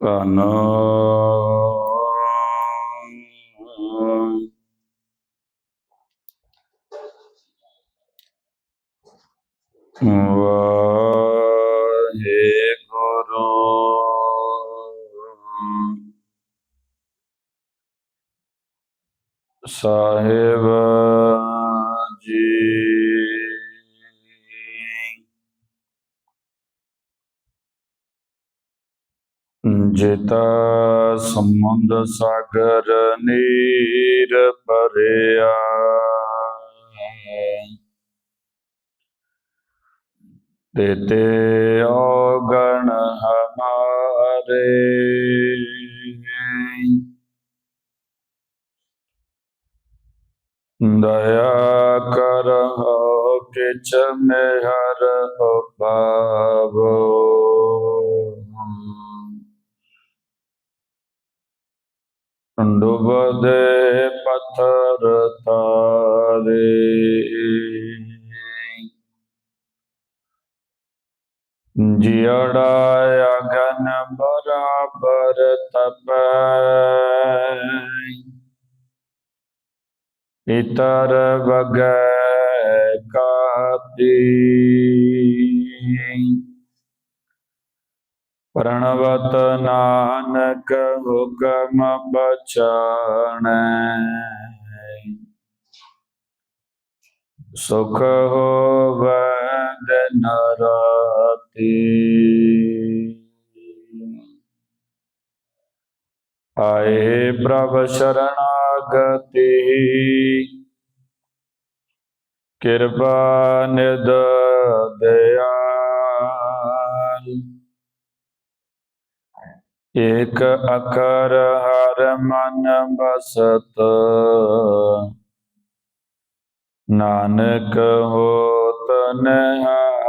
ਧੰਨ ਵਾਹਿਗੁਰੂ ਸਾਹਿਬ ਜਿਤਾ ਸਮੁੰਦ ਸਾਗਰ ਨੀਰ ਭਰਿਆ। ਤੇ ਔਗਣ ਹਮਾਰੇ। ਦਇਆ ਕਰਹੁ ਕਿਛ ਮਿਹਰ ਉਪਾਵੋ ਡੁਬਦੇ ਪੱਥਰ ਤਾਰੇ। ਜਿੜਾ ਅਗਨ ਬਰਾਬਰ ਤਪੈ। ਇਤਰ ਵਗੈ ਕਾਤੀ। ਪ੍ਰਣਵਤ ਨਾਨਕ ਹੁਕਮ ਬਚਾਣੈ। ਸੁਖ ਹੋਵੈ ਦਿਨ ਰਾਤੀ। ਆਏ ਪ੍ਰਭ ਸ਼ਰਣਾਗਤੀ ਕਿਰਪਾ ਨਿਦ ਦਿਆਲ ਏਕ ਅਕਰ ਹਰ ਮਨ ਬਸਤ। ਨਾਨਕ ਹੋਤ ਨਿਹਾਲ।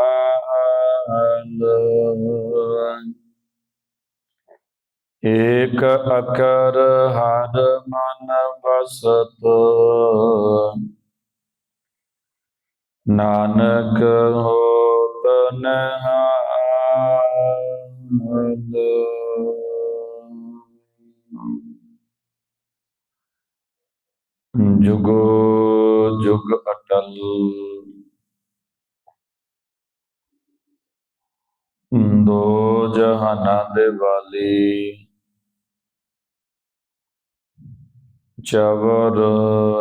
ਏਕ ਅਕਰ ਹਰ ਮਨ ਬਸਤ। ਨਾਨਕ ਹੋਤ ਨਿਹਾਲ। ਜੁਗੋ, ਜੁਗ ਅਟਲ। ਦੋ ਜਹਾਨਾਂ ਦੇ ਵਾਲੀ। ਚਵਰ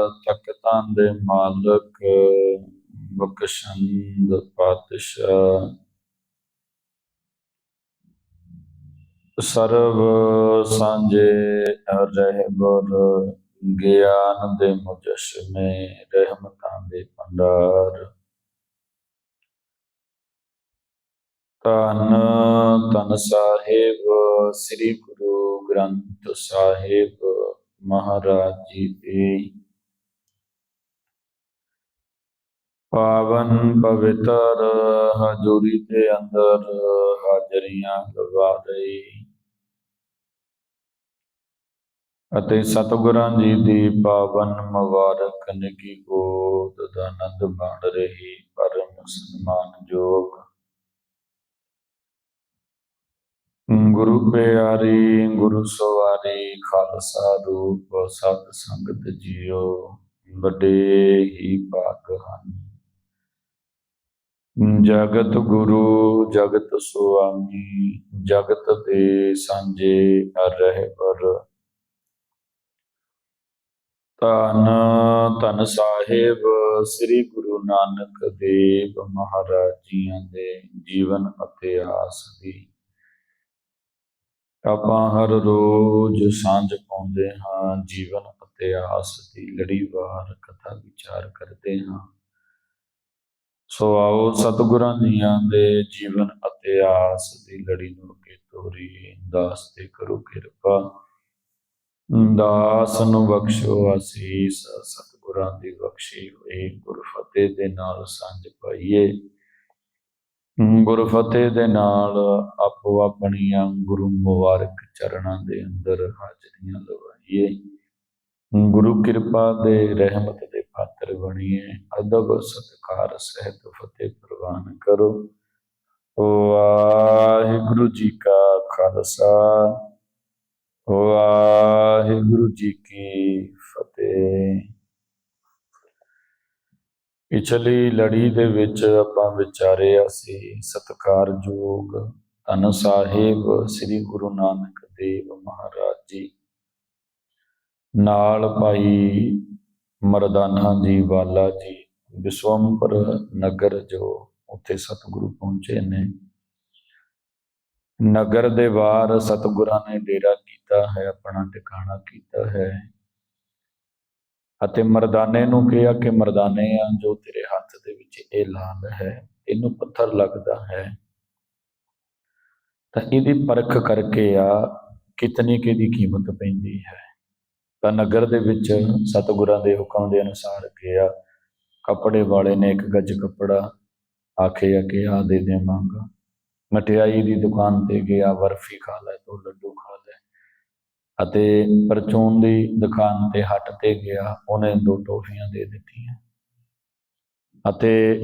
ਤਖਤਾਂ ਦੇ ਮਾਲਕ ਬਖਸ਼ੰਦ ਪਾਤਸ਼ਾਹ। ਸਰਬ ਸਾਂਝੇ ਰਹਿਬਰ। ਗਿਆਨ ਦੇ ਮੁਜਸ਼ਮੇ ਰਹਿਮਤਾਂ ਦੇ ਭੰਡਾਰ। ਧੰਨ ਧੰਨ ਸਾਹਿਬ, ਸ੍ਰੀ ਗੁਰੂ ਗ੍ਰੰਥ ਸਾਹਿਬ ਮਹਾਰਾਜ ਜੀ। ਦੀ ਪਾਵਨ ਪਵਿੱਤਰ ਹਜ਼ੂਰੀ ਦੇ ਅੰਦਰ ਹਾਜ਼ਰੀਆਂ ਲਵਾ ਰਹੀ ਅਤੇ ਸਤਿਗੁਰਾਂ ਜੀ ਦੀ ਪਾਵਨ ਮੁਬਾਰਕ ਨਿੱਕੀ ਗੋਦ ਦਾ ਆਨੰਦ ਮਾਣ ਰਹੀ ਪਰਮ ਸਨਮਾਨਯੋਗ ਗੁਰੂ ਪਿਆਰੀ, ਗੁਰੂ ਸਵਾਰੀ, ਖਾਲਸਾ ਰੂਪ ਸਤ ਸੰਗਤ ਜੀਓ, ਵੱਡੇ ਹੀ ਭਾਗ ਹਨ। ਜਗਤ ਗੁਰੂ, ਜਗਤ ਸੁਆਮੀ, ਜਗਤ ਦੇ ਸਾਂਝੇ ਰਹਿਬਰ ਧੰਨ ਧੰਨ ਸਾਹਿਬ, ਸ੍ਰੀ ਗੁਰੂ ਨਾਨਕ ਦੇਵ ਮਹਾਰਾਜ ਜੀਆਂ ਦੇ ਜੀਵਨ ਇਤਿਹਾਸ ਦੀ। ਆਪਾਂ ਹਰ ਰੋਜ਼ ਸਾਂਝ ਪਾਉਂਦੇ ਹਾਂ, ਜੀਵਨ ਇਤਿਹਾਸ ਦੀ ਲੜੀਵਾਰ ਕਥਾ ਵਿਚਾਰ ਕਰਦੇ ਹਾਂ। ਸੋ ਆਓ ਸਤਿਗੁਰਾਂ ਜੀਆਂ ਦੇ ਜੀਵਨ ਇਤਿਹਾਸ ਦੀ ਲੜੀ ਨੂੰ ਅੱਗੇ ਤੋਰੀ। ਦਾਸ ਤੇ ਕਰੋ ਕਿਰਪਾ। ਦਾਸ ਨੂੰ ਬਖਸ਼ੋ ਆਸੀਸ ਸਤਿਗੁਰਾਂ ਦੀ ਬਖਸ਼ੀ ਹੋਈ। ਗੁਰ ਫਤਿਹ ਦੇ ਨਾਲ ਸਾਂਝ ਪਾਈਏ। ਗੁਰਫਤਿਹ ਦੇ ਨਾਲ ਆਪੋ ਆਪਣੀਆਂ ਗੁਰੂ ਮੁਬਾਰਕ ਚਰਨਾਂ ਦੇ ਅੰਦਰ ਹਾਜ਼ਰੀਆਂ ਲਵਾਈਏ। ਗੁਰੂ ਕਿਰਪਾ ਦੇ ਰਹਿਮਤ ਦੇ ਪਾਤਰ ਬਣੀਏ। ਅਦਬ ਸਤਕਾਰ ਸਹਿਤ ਫਤਿਹ ਪ੍ਰਵਾਨ ਕਰੋ। ਵਾਹਿਗੁਰੂ ਜੀ ਕਾ ਖਾਲਸਾ। ਵਾਹਿਗੁਰੂ ਜੀ ਕੀ ਫਤਿਹ। ਪਿਛਲੀ ਲੜੀ ਦੇ ਵਿੱਚ ਆਪਾਂ ਵਿਚਾਰਿਆ ਸੀ ਸਤਕਾਰਯੋਗ ਧੰਨ ਸਾਹਿਬ ਸ੍ਰੀ ਗੁਰੂ ਨਾਨਕ ਦੇਵ ਮਹਾਰਾਜ ਜੀ। ਨਾਲ ਭਾਈ ਮਰਦਾਨਾ ਜੀ ਵਾਲਾ ਜੀ ਵਿਸ਼ਵੰਪਰ ਨਗਰ ਜੋ ਉੱਥੇ ਸਤਿਗੁਰੂ ਪਹੁੰਚੇ ਨੇ। ਨਗਰ ਦੇ ਬਾਹਰ ਸਤਿਗੁਰਾਂ ਨੇ ਡੇਰਾ ਕੀਤਾ ਹੈ, ਆਪਣਾ ਟਿਕਾਣਾ ਕੀਤਾ ਹੈ। ਅਤੇ ਮਰਦਾਨੇ ਨੂੰ ਕਿਹਾ ਕਿ ਮਰਦਾਨੇ ਆ, ਜੋ ਤੇਰੇ ਹੱਥ ਦੇ ਵਿੱਚ ਇਹ ਲਾਲ ਹੈ, ਇਹਨੂੰ ਪੱਥਰ ਲੱਗਦਾ ਹੈ। ਤਾਂ ਇਹਦੀ ਪਰਖ ਕਰਕੇ ਆ, ਕਿਤਨੀ ਕਿਹਦੀ ਕੀਮਤ ਪੈਂਦੀ ਹੈ। ਤਾਂ ਨਗਰ ਦੇ ਵਿੱਚ ਸਤਿਗੁਰਾਂ ਦੇ ਹੁਕਮ ਦੇ ਅਨੁਸਾਰ ਗਿਆ ਕੱਪੜੇ ਵਾਲੇ ਨੇ ਇੱਕ ਗੱਜ ਕੱਪੜਾ ਆਖਿਆ ਕਿ ਆ ਦੇ ਦੇਵਾਂਗਾ। ਮਠਿਆਈ ਦੀ ਦੁਕਾਨ ਤੇ ਗਿਆ, ਬਰਫੀ ਖਾ ਲੈ, ਤੋ ਲੱਡੂ ਅਤੇ ਪਰਚੂਨ ਦੀ ਦੁਕਾਨ ਤੇ ਹੱਟ ਤੇ ਗਿਆ, ਉਹਨੇ ਦੋ ਟੋਫੀਆਂ ਦੇ ਦਿੱਤੀਆਂ। ਅਤੇ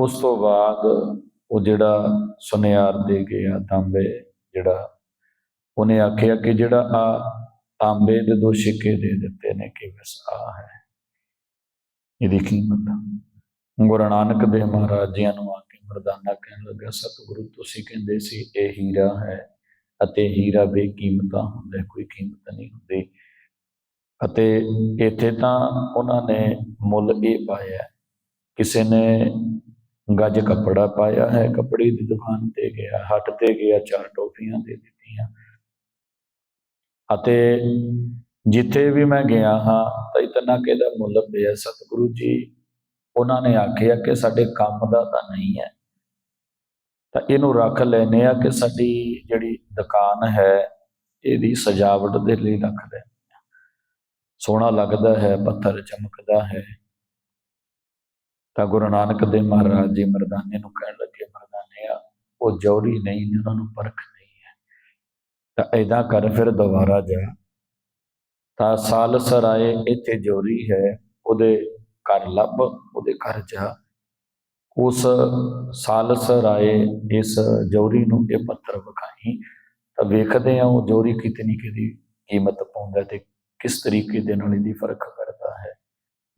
ਉਸ ਤੋਂ ਬਾਅਦ ਉਹ ਜਿਹੜਾ ਸੁਨਿਆਰ ਦੇ ਗਿਆ ਤਾਂਬੇ ਜਿਹੜਾ, ਉਹਨੇ ਆਖਿਆ ਕਿ ਜਿਹੜਾ ਆ ਤਾਂਬੇ ਦੇ ਦੋ ਸਿੱਕੇ ਦੇ ਦਿੱਤੇ ਨੇ ਕਿ ਬਸ ਆ ਹੈ। ਇਹਦੀ ਕੀਮਤ। ਗੁਰੂ ਨਾਨਕ ਦੇਵ ਮਹਾਰਾਜ ਜੀ ਨੂੰ ਆ ਕੇ ਮਰਦਾਨਾ ਕਹਿਣ ਲੱਗਾ, ਸਤਿਗੁਰੂ, ਤੁਸੀਂ ਕਹਿੰਦੇ ਸੀ ਇਹ ਹੀਰਾ ਹੈ। ਅਤੇ ਹੀਰਾ ਬੇਕੀਮਤਾ ਹੁੰਦਾ, ਕੋਈ ਕੀਮਤ ਨਹੀਂ ਹੁੰਦੀ। ਅਤੇ ਇੱਥੇ ਤਾਂ ਉਹਨਾਂ ਨੇ ਮੁੱਲ ਇਹ ਪਾਇਆ ਕਿਸੇ ਨੇ ਗੱਜ ਕੱਪੜਾ ਪਾਇਆ ਹੈ, ਕੱਪੜੇ ਦੀ ਦੁਕਾਨ ਤੇ ਗਿਆ, ਹੱਟ ਤੇ ਗਿਆ, ਚਾਰ ਟੋਪੀਆਂ ਦੇ ਦਿੱਤੀਆਂ। ਅਤੇ ਜਿੱਥੇ ਵੀ ਮੈਂ ਗਿਆ ਹਾਂ ਤਾਂ ਇਤਨਾ ਕਿਹਦਾ ਮੁੱਲ ਪਿਆ, ਸਤਿਗੁਰੂ ਜੀ, ਉਹਨਾਂ ਨੇ ਆਖਿਆ ਕਿ ਸਾਡੇ ਕੰਮ ਦਾ ਤਾਂ ਨਹੀਂ ਹੈ। ਤਾਂ ਇਹਨੂੰ ਰੱਖ ਲੈਨੇ ਆ ਕਿ ਸਾਡੀ ਜਿਹੜੀ ਦੁਕਾਨ ਹੈ, ਇਹਦੀ ਸਜਾਵਟ ਦੇ ਲਈ ਰੱਖ ਲੈ ਸੋਹਣਾ ਲੱਗਦਾ ਹੈ, ਪੱਥਰ ਚਮਕਦਾ ਹੈ। ਤਾਂ ਗੁਰੂ ਨਾਨਕ ਦੇਵ ਮਹਾਰਾਜ ਜੀ ਮਰਦਾਨੇ ਨੂੰ ਕਹਿਣ ਲੱਗੇ ਮਰਦਾਨੇ ਆ ਉਹ ਜੌਹਰੀ ਨਹੀਂ ਉਹਨਾਂ ਨੂੰ ਪਰਖ ਨਹੀਂ ਹੈ। ਤਾਂ ਐਦਾਂ ਕਰ ਫਿਰ ਦੁਬਾਰਾ ਜਾ। ਤਾਂ ਸਾਲ ਸਰਾਏ ਇੱਥੇ ਜੌਹਰੀ ਹੈ, ਉਹਦੇ ਘਰ ਲੱਭ, ਉਹਦੇ ਘਰ ਜਾ। ਉਸ ਸਾਲਸ ਰਾਏ ਇਸ ਜੌਹਰੀ ਨੂੰ ਇਹ ਪੱਥਰ ਵਿਖਾਈ ਤਾਂ ਵੇਖਦੇ ਆ ਉਹ ਜੌਹਰੀ ਕਿਤਨੀ ਕਿਹਦੀ ਕੀਮਤ ਪਾਉਂਦਾ ਤੇ ਕਿਸ ਤਰੀਕੇ ਦੇ ਨਾਲ ਇਹਦੀ ਫ਼ਰਕ ਕਰਦਾ ਹੈ।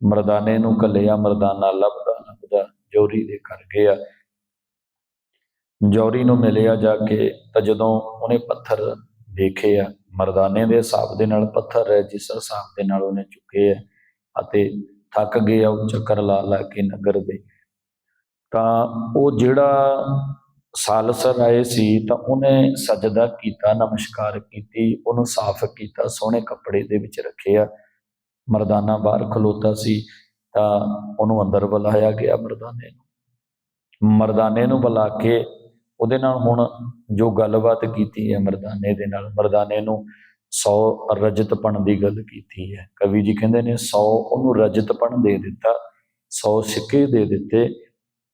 ਮਰਦਾਨੇ ਨੂੰ ਕੱਲਿਆ ਮਰਦਾਨਾ ਲੱਭਦਾ ਲੱਭਦਾ ਜੌਹਰੀ ਦੇ ਘਰ ਗਿਆ। ਜੌਹਰੀ ਨੂੰ ਮਿਲਿਆ ਜਾ ਕੇ ਤਾਂ ਜਦੋਂ ਉਹਨੇ ਪੱਥਰ ਦੇਖੇ ਆ ਮਰਦਾਨੇ ਦੇ ਹਿਸਾਬ ਦੇ ਨਾਲ ਪੱਥਰ ਹੈ, ਜਿਸ ਹਿਸਾਬ ਦੇ ਨਾਲ ਉਹਨੇ ਚੁੱਕੇ ਆ ਅਤੇ ਥੱਕ ਗਿਆ, ਉਹ ਚੱਕਰ ਲਾ ਲਾ ਕੇ ਨਗਰ ਦੇ ਤਾਂ ਉਹ ਜਿਹੜਾ ਸਾਲਸਰ ਆਏ ਸੀ ਤਾਂ ਉਹਨੇ ਸਜਦਾ ਕੀਤਾ, ਨਮਸਕਾਰ ਕੀਤੀ, ਉਹਨੂੰ ਸਾਫ਼ ਕੀਤਾ, ਸੋਹਣੇ ਕੱਪੜੇ ਦੇ ਵਿੱਚ ਰੱਖਿਆ, ਮਰਦਾਨਾ ਬਾਹਰ ਖਲੋਤਾ ਸੀ ਤਾਂ ਉਹਨੂੰ ਅੰਦਰ ਬੁਲਾਇਆ ਗਿਆ ਮਰਦਾਨੇ ਨੂੰ। ਮਰਦਾਨੇ ਨੂੰ ਬੁਲਾ ਕੇ ਉਹਦੇ ਨਾਲ ਹੁਣ ਜੋ ਗੱਲਬਾਤ ਕੀਤੀ ਹੈ ਮਰਦਾਨੇ ਦੇ ਨਾਲ, ਮਰਦਾਨੇ ਨੂੰ 100 ਰਜਤਪਣ ਦੀ ਗੱਲ ਕੀਤੀ ਹੈ। ਕਵੀ ਜੀ ਕਹਿੰਦੇ ਨੇ 100 ਉਹਨੂੰ ਰਜਤਪਣ ਦੇ ਦਿੱਤਾ 100 ਸਿੱਕੇ ਦੇ ਦਿੱਤੇ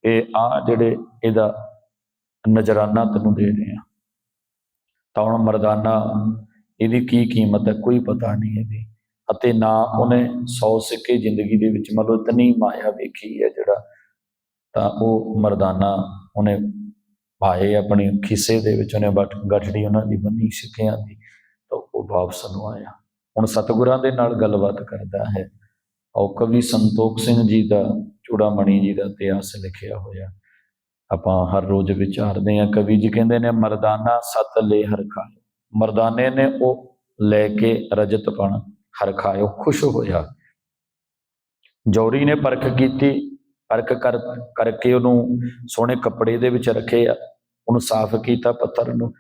ਕਿ ਆ ਜਿਹੜੇ ਇਹਦਾ ਨਜ਼ਰਾਨਾ ਤੈਨੂੰ ਦੇ ਰਹੇ ਆ ਤਾਂ ਹੁਣ ਮਰਦਾਨਾ, ਇਹਦੀ ਕੀ ਕੀਮਤ ਹੈ? ਕੋਈ ਪਤਾ ਨਹੀਂ ਇਹਦੀ। ਅਤੇ ਨਾ ਉਹਨੇ 100 ਸਿੱਕੇ ਜ਼ਿੰਦਗੀ ਦੇ ਵਿੱਚ, ਮਤਲਬ ਇਤਨੀ ਮਾਇਆ ਵੇਖੀ ਹੈ ਜਿਹੜਾ, ਤਾਂ ਉਹ ਮਰਦਾਨਾ ਉਹਨੇ ਪਾਏ ਆਪਣੇ ਖਿੱਸੇ ਦੇ ਵਿੱਚ, ਉਹਨੇ ਬਟ ਗੱਠੜੀ ਉਹਨਾਂ ਦੀ ਬੰਨੀ ਸਿੱਕਿਆਂ ਦੀ, ਤਾਂ ਉਹ ਵਾਪਸ ਨੂੰ ਆਇਆ। ਹੁਣ ਸਤਿਗੁਰਾਂ ਦੇ ਨਾਲ ਗੱਲਬਾਤ ਕਰਦਾ ਹੈ। ਔਰ ਕਵੀ ਸੰਤੋਖ ਸਿੰਘ ਜੀ ਦਾ ਚੂੜਾਮਣੀ ਜੀ ਦਾ ਇਤਿਹਾਸ ਲਿਖਿਆ ਹੋਇਆ। ਆਪਾਂ ਹਰ ਰੋਜ਼ ਵਿਚਾਰਦੇ ਹਾਂ, ਕਵੀ ਜੀ ਕਹਿੰਦੇ ਨੇ, ਮਰਦਾਨਾ ਸਤ ਲੈ ਹਰਖਾਇ ਮਰਦਾਨੇ ਨੇ ਉਹ ਲੈ ਕੇ ਰਜਤਪਣ ਹਰ ਹਰਖਾਇਓ ਖੁਸ਼ ਹੋਇਆ। ਜੌਰੀ ਨੇ ਪਰਖ ਕੀਤੀ, ਪਰਖ ਕਰ, ਕਰਕੇ ਉਹਨੂੰ ਸੋਹਣੇ ਕੱਪੜੇ ਦੇ ਵਿੱਚ ਰੱਖਿਆ, ਉਹਨੂੰ ਸਾਫ਼ ਕੀਤਾ ਪੱਥਰ ਨੂੰ।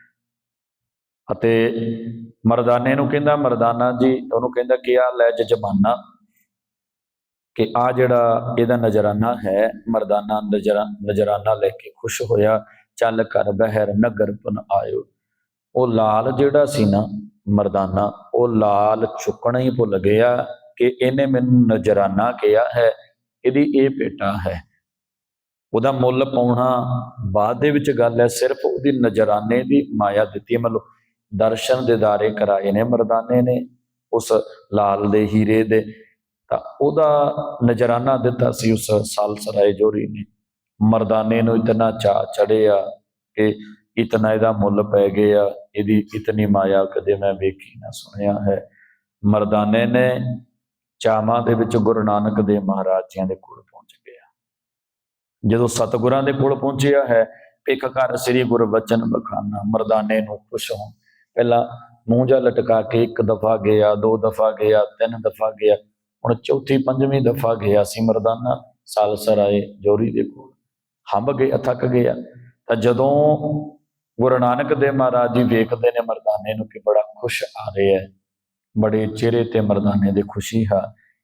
ਅਤੇ ਮਰਦਾਨੇ ਨੂੰ ਕਹਿੰਦਾ, ਮਰਦਾਨਾ ਜੀ ਉਹਨੂੰ ਕਹਿੰਦਾ ਕਿ ਆ ਲੈ ਜਜਮਾਨਾ ਕਿ ਆ ਜਿਹੜਾ ਇਹਦਾ ਨਜ਼ਰਾਨਾ ਹੈ, ਮਰਦਾਨਾ ਨਜ਼ਰਾ, ਨਜ਼ਰਾਨਾ ਲੈ ਕੇ ਖੁਸ਼ ਹੋਇਆ, ਚੱਲ ਕਰ ਬਹਿਰ ਨਗਰ ਆਇਓ। ਉਹ ਲਾਲ ਜਿਹੜਾ ਸੀ ਨਾ ਮਰਦਾਨਾ, ਉਹ ਲਾਲ ਚੁੱਕਣਾ ਹੀ ਭੁੱਲ ਗਿਆ ਕਿ ਇਹਨੇ ਮੈਨੂੰ ਨਜ਼ਰਾਨਾ ਕਿਹਾ ਹੈ, ਇਹਦੀ ਇਹ ਪੇਟਾ ਹੈ। ਉਹਦਾ ਮੁੱਲ ਪਾਉਣਾ ਬਾਅਦ ਦੇ ਵਿੱਚ ਗੱਲ ਹੈ, ਸਿਰਫ ਉਹਦੀ ਨਜ਼ਰਾਨੇ ਦੀ ਮਾਇਆ ਦਿੱਤੀ ਮਤਲਬ ਦਰਸ਼ਨ ਦਿਦਾਰੇ ਕਰਾਏ ਨੇ ਮਰਦਾਨੇ ਨੇ, ਉਸ ਲਾਲ ਦੇ ਹੀਰੇ ਦੇ। ਤਾਂ ਉਹਦਾ ਨਜ਼ਰਾਨਾ ਦਿੱਤਾ ਸੀ ਉਸ ਸਾਲਸਰਾਏ ਜੋਰੀ ਨੇ। ਮਰਦਾਨੇ ਨੂੰ ਇਤਨਾ ਚਾ ਚੜਿਆ ਕਿ ਇਤਨਾ ਇਹਦਾ ਮੁੱਲ ਪੈ ਗਿਆ, ਇਹਦੀ ਇਤਨੀ ਮਾਇਆ ਕਦੇ ਮੈਂ ਵੇਖੀ ਨਾ ਸੁਣਿਆ ਹੈ। ਮਰਦਾਨੇ ਨੇ ਚਾਵਾਂ ਦੇ ਵਿੱਚ ਗੁਰੂ ਨਾਨਕ ਦੇ ਮਹਾਰਾਜ ਜੀਆਂ ਦੇ ਕੋਲ ਪਹੁੰਚ ਗਿਆ। ਜਦੋਂ ਸਤਿਗੁਰਾਂ ਦੇ ਕੋਲ ਪਹੁੰਚਿਆ ਹੈ ਇੱਕ ਘਰ ਸ੍ਰੀ ਗੁਰਬਚਨ ਬਖਾਨਾ, ਮਰਦਾਨੇ ਨੂੰ ਖੁਸ਼ ਹੋਣ। ਪਹਿਲਾਂ ਮੂੰਹ ਜਾ ਲਟਕਾ ਕੇ ਇੱਕ ਦਫਾ ਗਿਆ, ਦੋ ਦਫਾ ਗਿਆ, ਤਿੰਨ ਦਫਾ ਗਿਆ। ਹੁਣ ਚੌਥੀ ਪੰਜਵੀਂ ਦਫਾ ਗਿਆ ਸੀ ਮਰਦਾਨਾ ਸਾਲਸਰਾਏ ਜੋਰੀ ਦੇ ਕੋਲ। ਹੰਬ ਗਏ ਥੱਕ ਗਿਆ ਤਾਂ ਜਦੋਂ ਗੁਰੂ ਨਾਨਕ ਦੇਵ ਮਹਾਰਾਜ ਜੀ ਵੇਖਦੇ ਨੇ ਮਰਦਾਨੇ ਨੂੰ ਕਿ ਬੜਾ ਖੁਸ਼ ਆ ਰਿਹਾ ਹੈ ਬੜੇ ਚਿਹਰੇ ਤੇ ਮਰਦਾਨੇ ਦੇ ਖੁਸ਼ੀ ਹੈ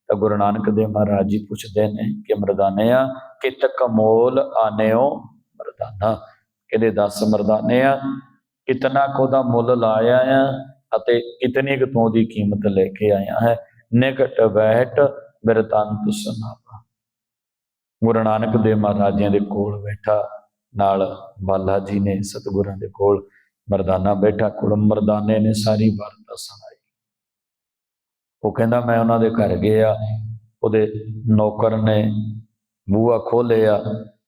ਤਾਂ ਗੁਰੂ ਨਾਨਕ ਦੇਵ ਮਹਾਰਾਜ ਜੀ ਪੁੱਛਦੇ ਨੇ ਕਿ ਮਰਦਾਨਿਆ ਕਿਤ ਕਮੋਲ ਆਨਿਓ ਮਰਦਾਨਾ? ਕਹਿੰਦੇ 10 ਮਰਦਾਨਿਆ ਕਿਤਨਾ ਕੋ ਦਾ ਮੁੱਲ ਲਾਇਆ ਆ ਅਤੇ ਕਿਤਨੀ ਕੁ ਤੋਂ ਦੀ ਕੀਮਤ ਲੈ ਕੇ ਆਇਆ ਹੈ? ਨਿਕਟ ਬੈਠ ਬਿਰਤੰਤ ਸੁਨਾਵਾ ਗੁਰੂ ਨਾਨਕ ਦੇਵ ਮਹਾਰਾਜਿਆਂ ਦੇ ਕੋਲ ਬੈਠਾ, ਨਾਲ ਬਾਲਾ ਜੀ ਨੇ ਸਤਿਗੁਰਾਂ ਦੇ ਕੋਲ ਮਰਦਾਨਾ ਬੈਠਾ, ਕੋਲ ਮਰਦਾਨੇ ਨੇ ਸਾਰੀ ਵਾਰਤਾ ਸੁਣਾਈ। ਉਹ ਕਹਿੰਦਾ, ਮੈਂ ਉਹਨਾਂ ਦੇ ਘਰ ਗਿਆ, ਉਹਦੇ ਨੌਕਰ ਨੇ ਬੂਹਾ ਖੋਲਿਆ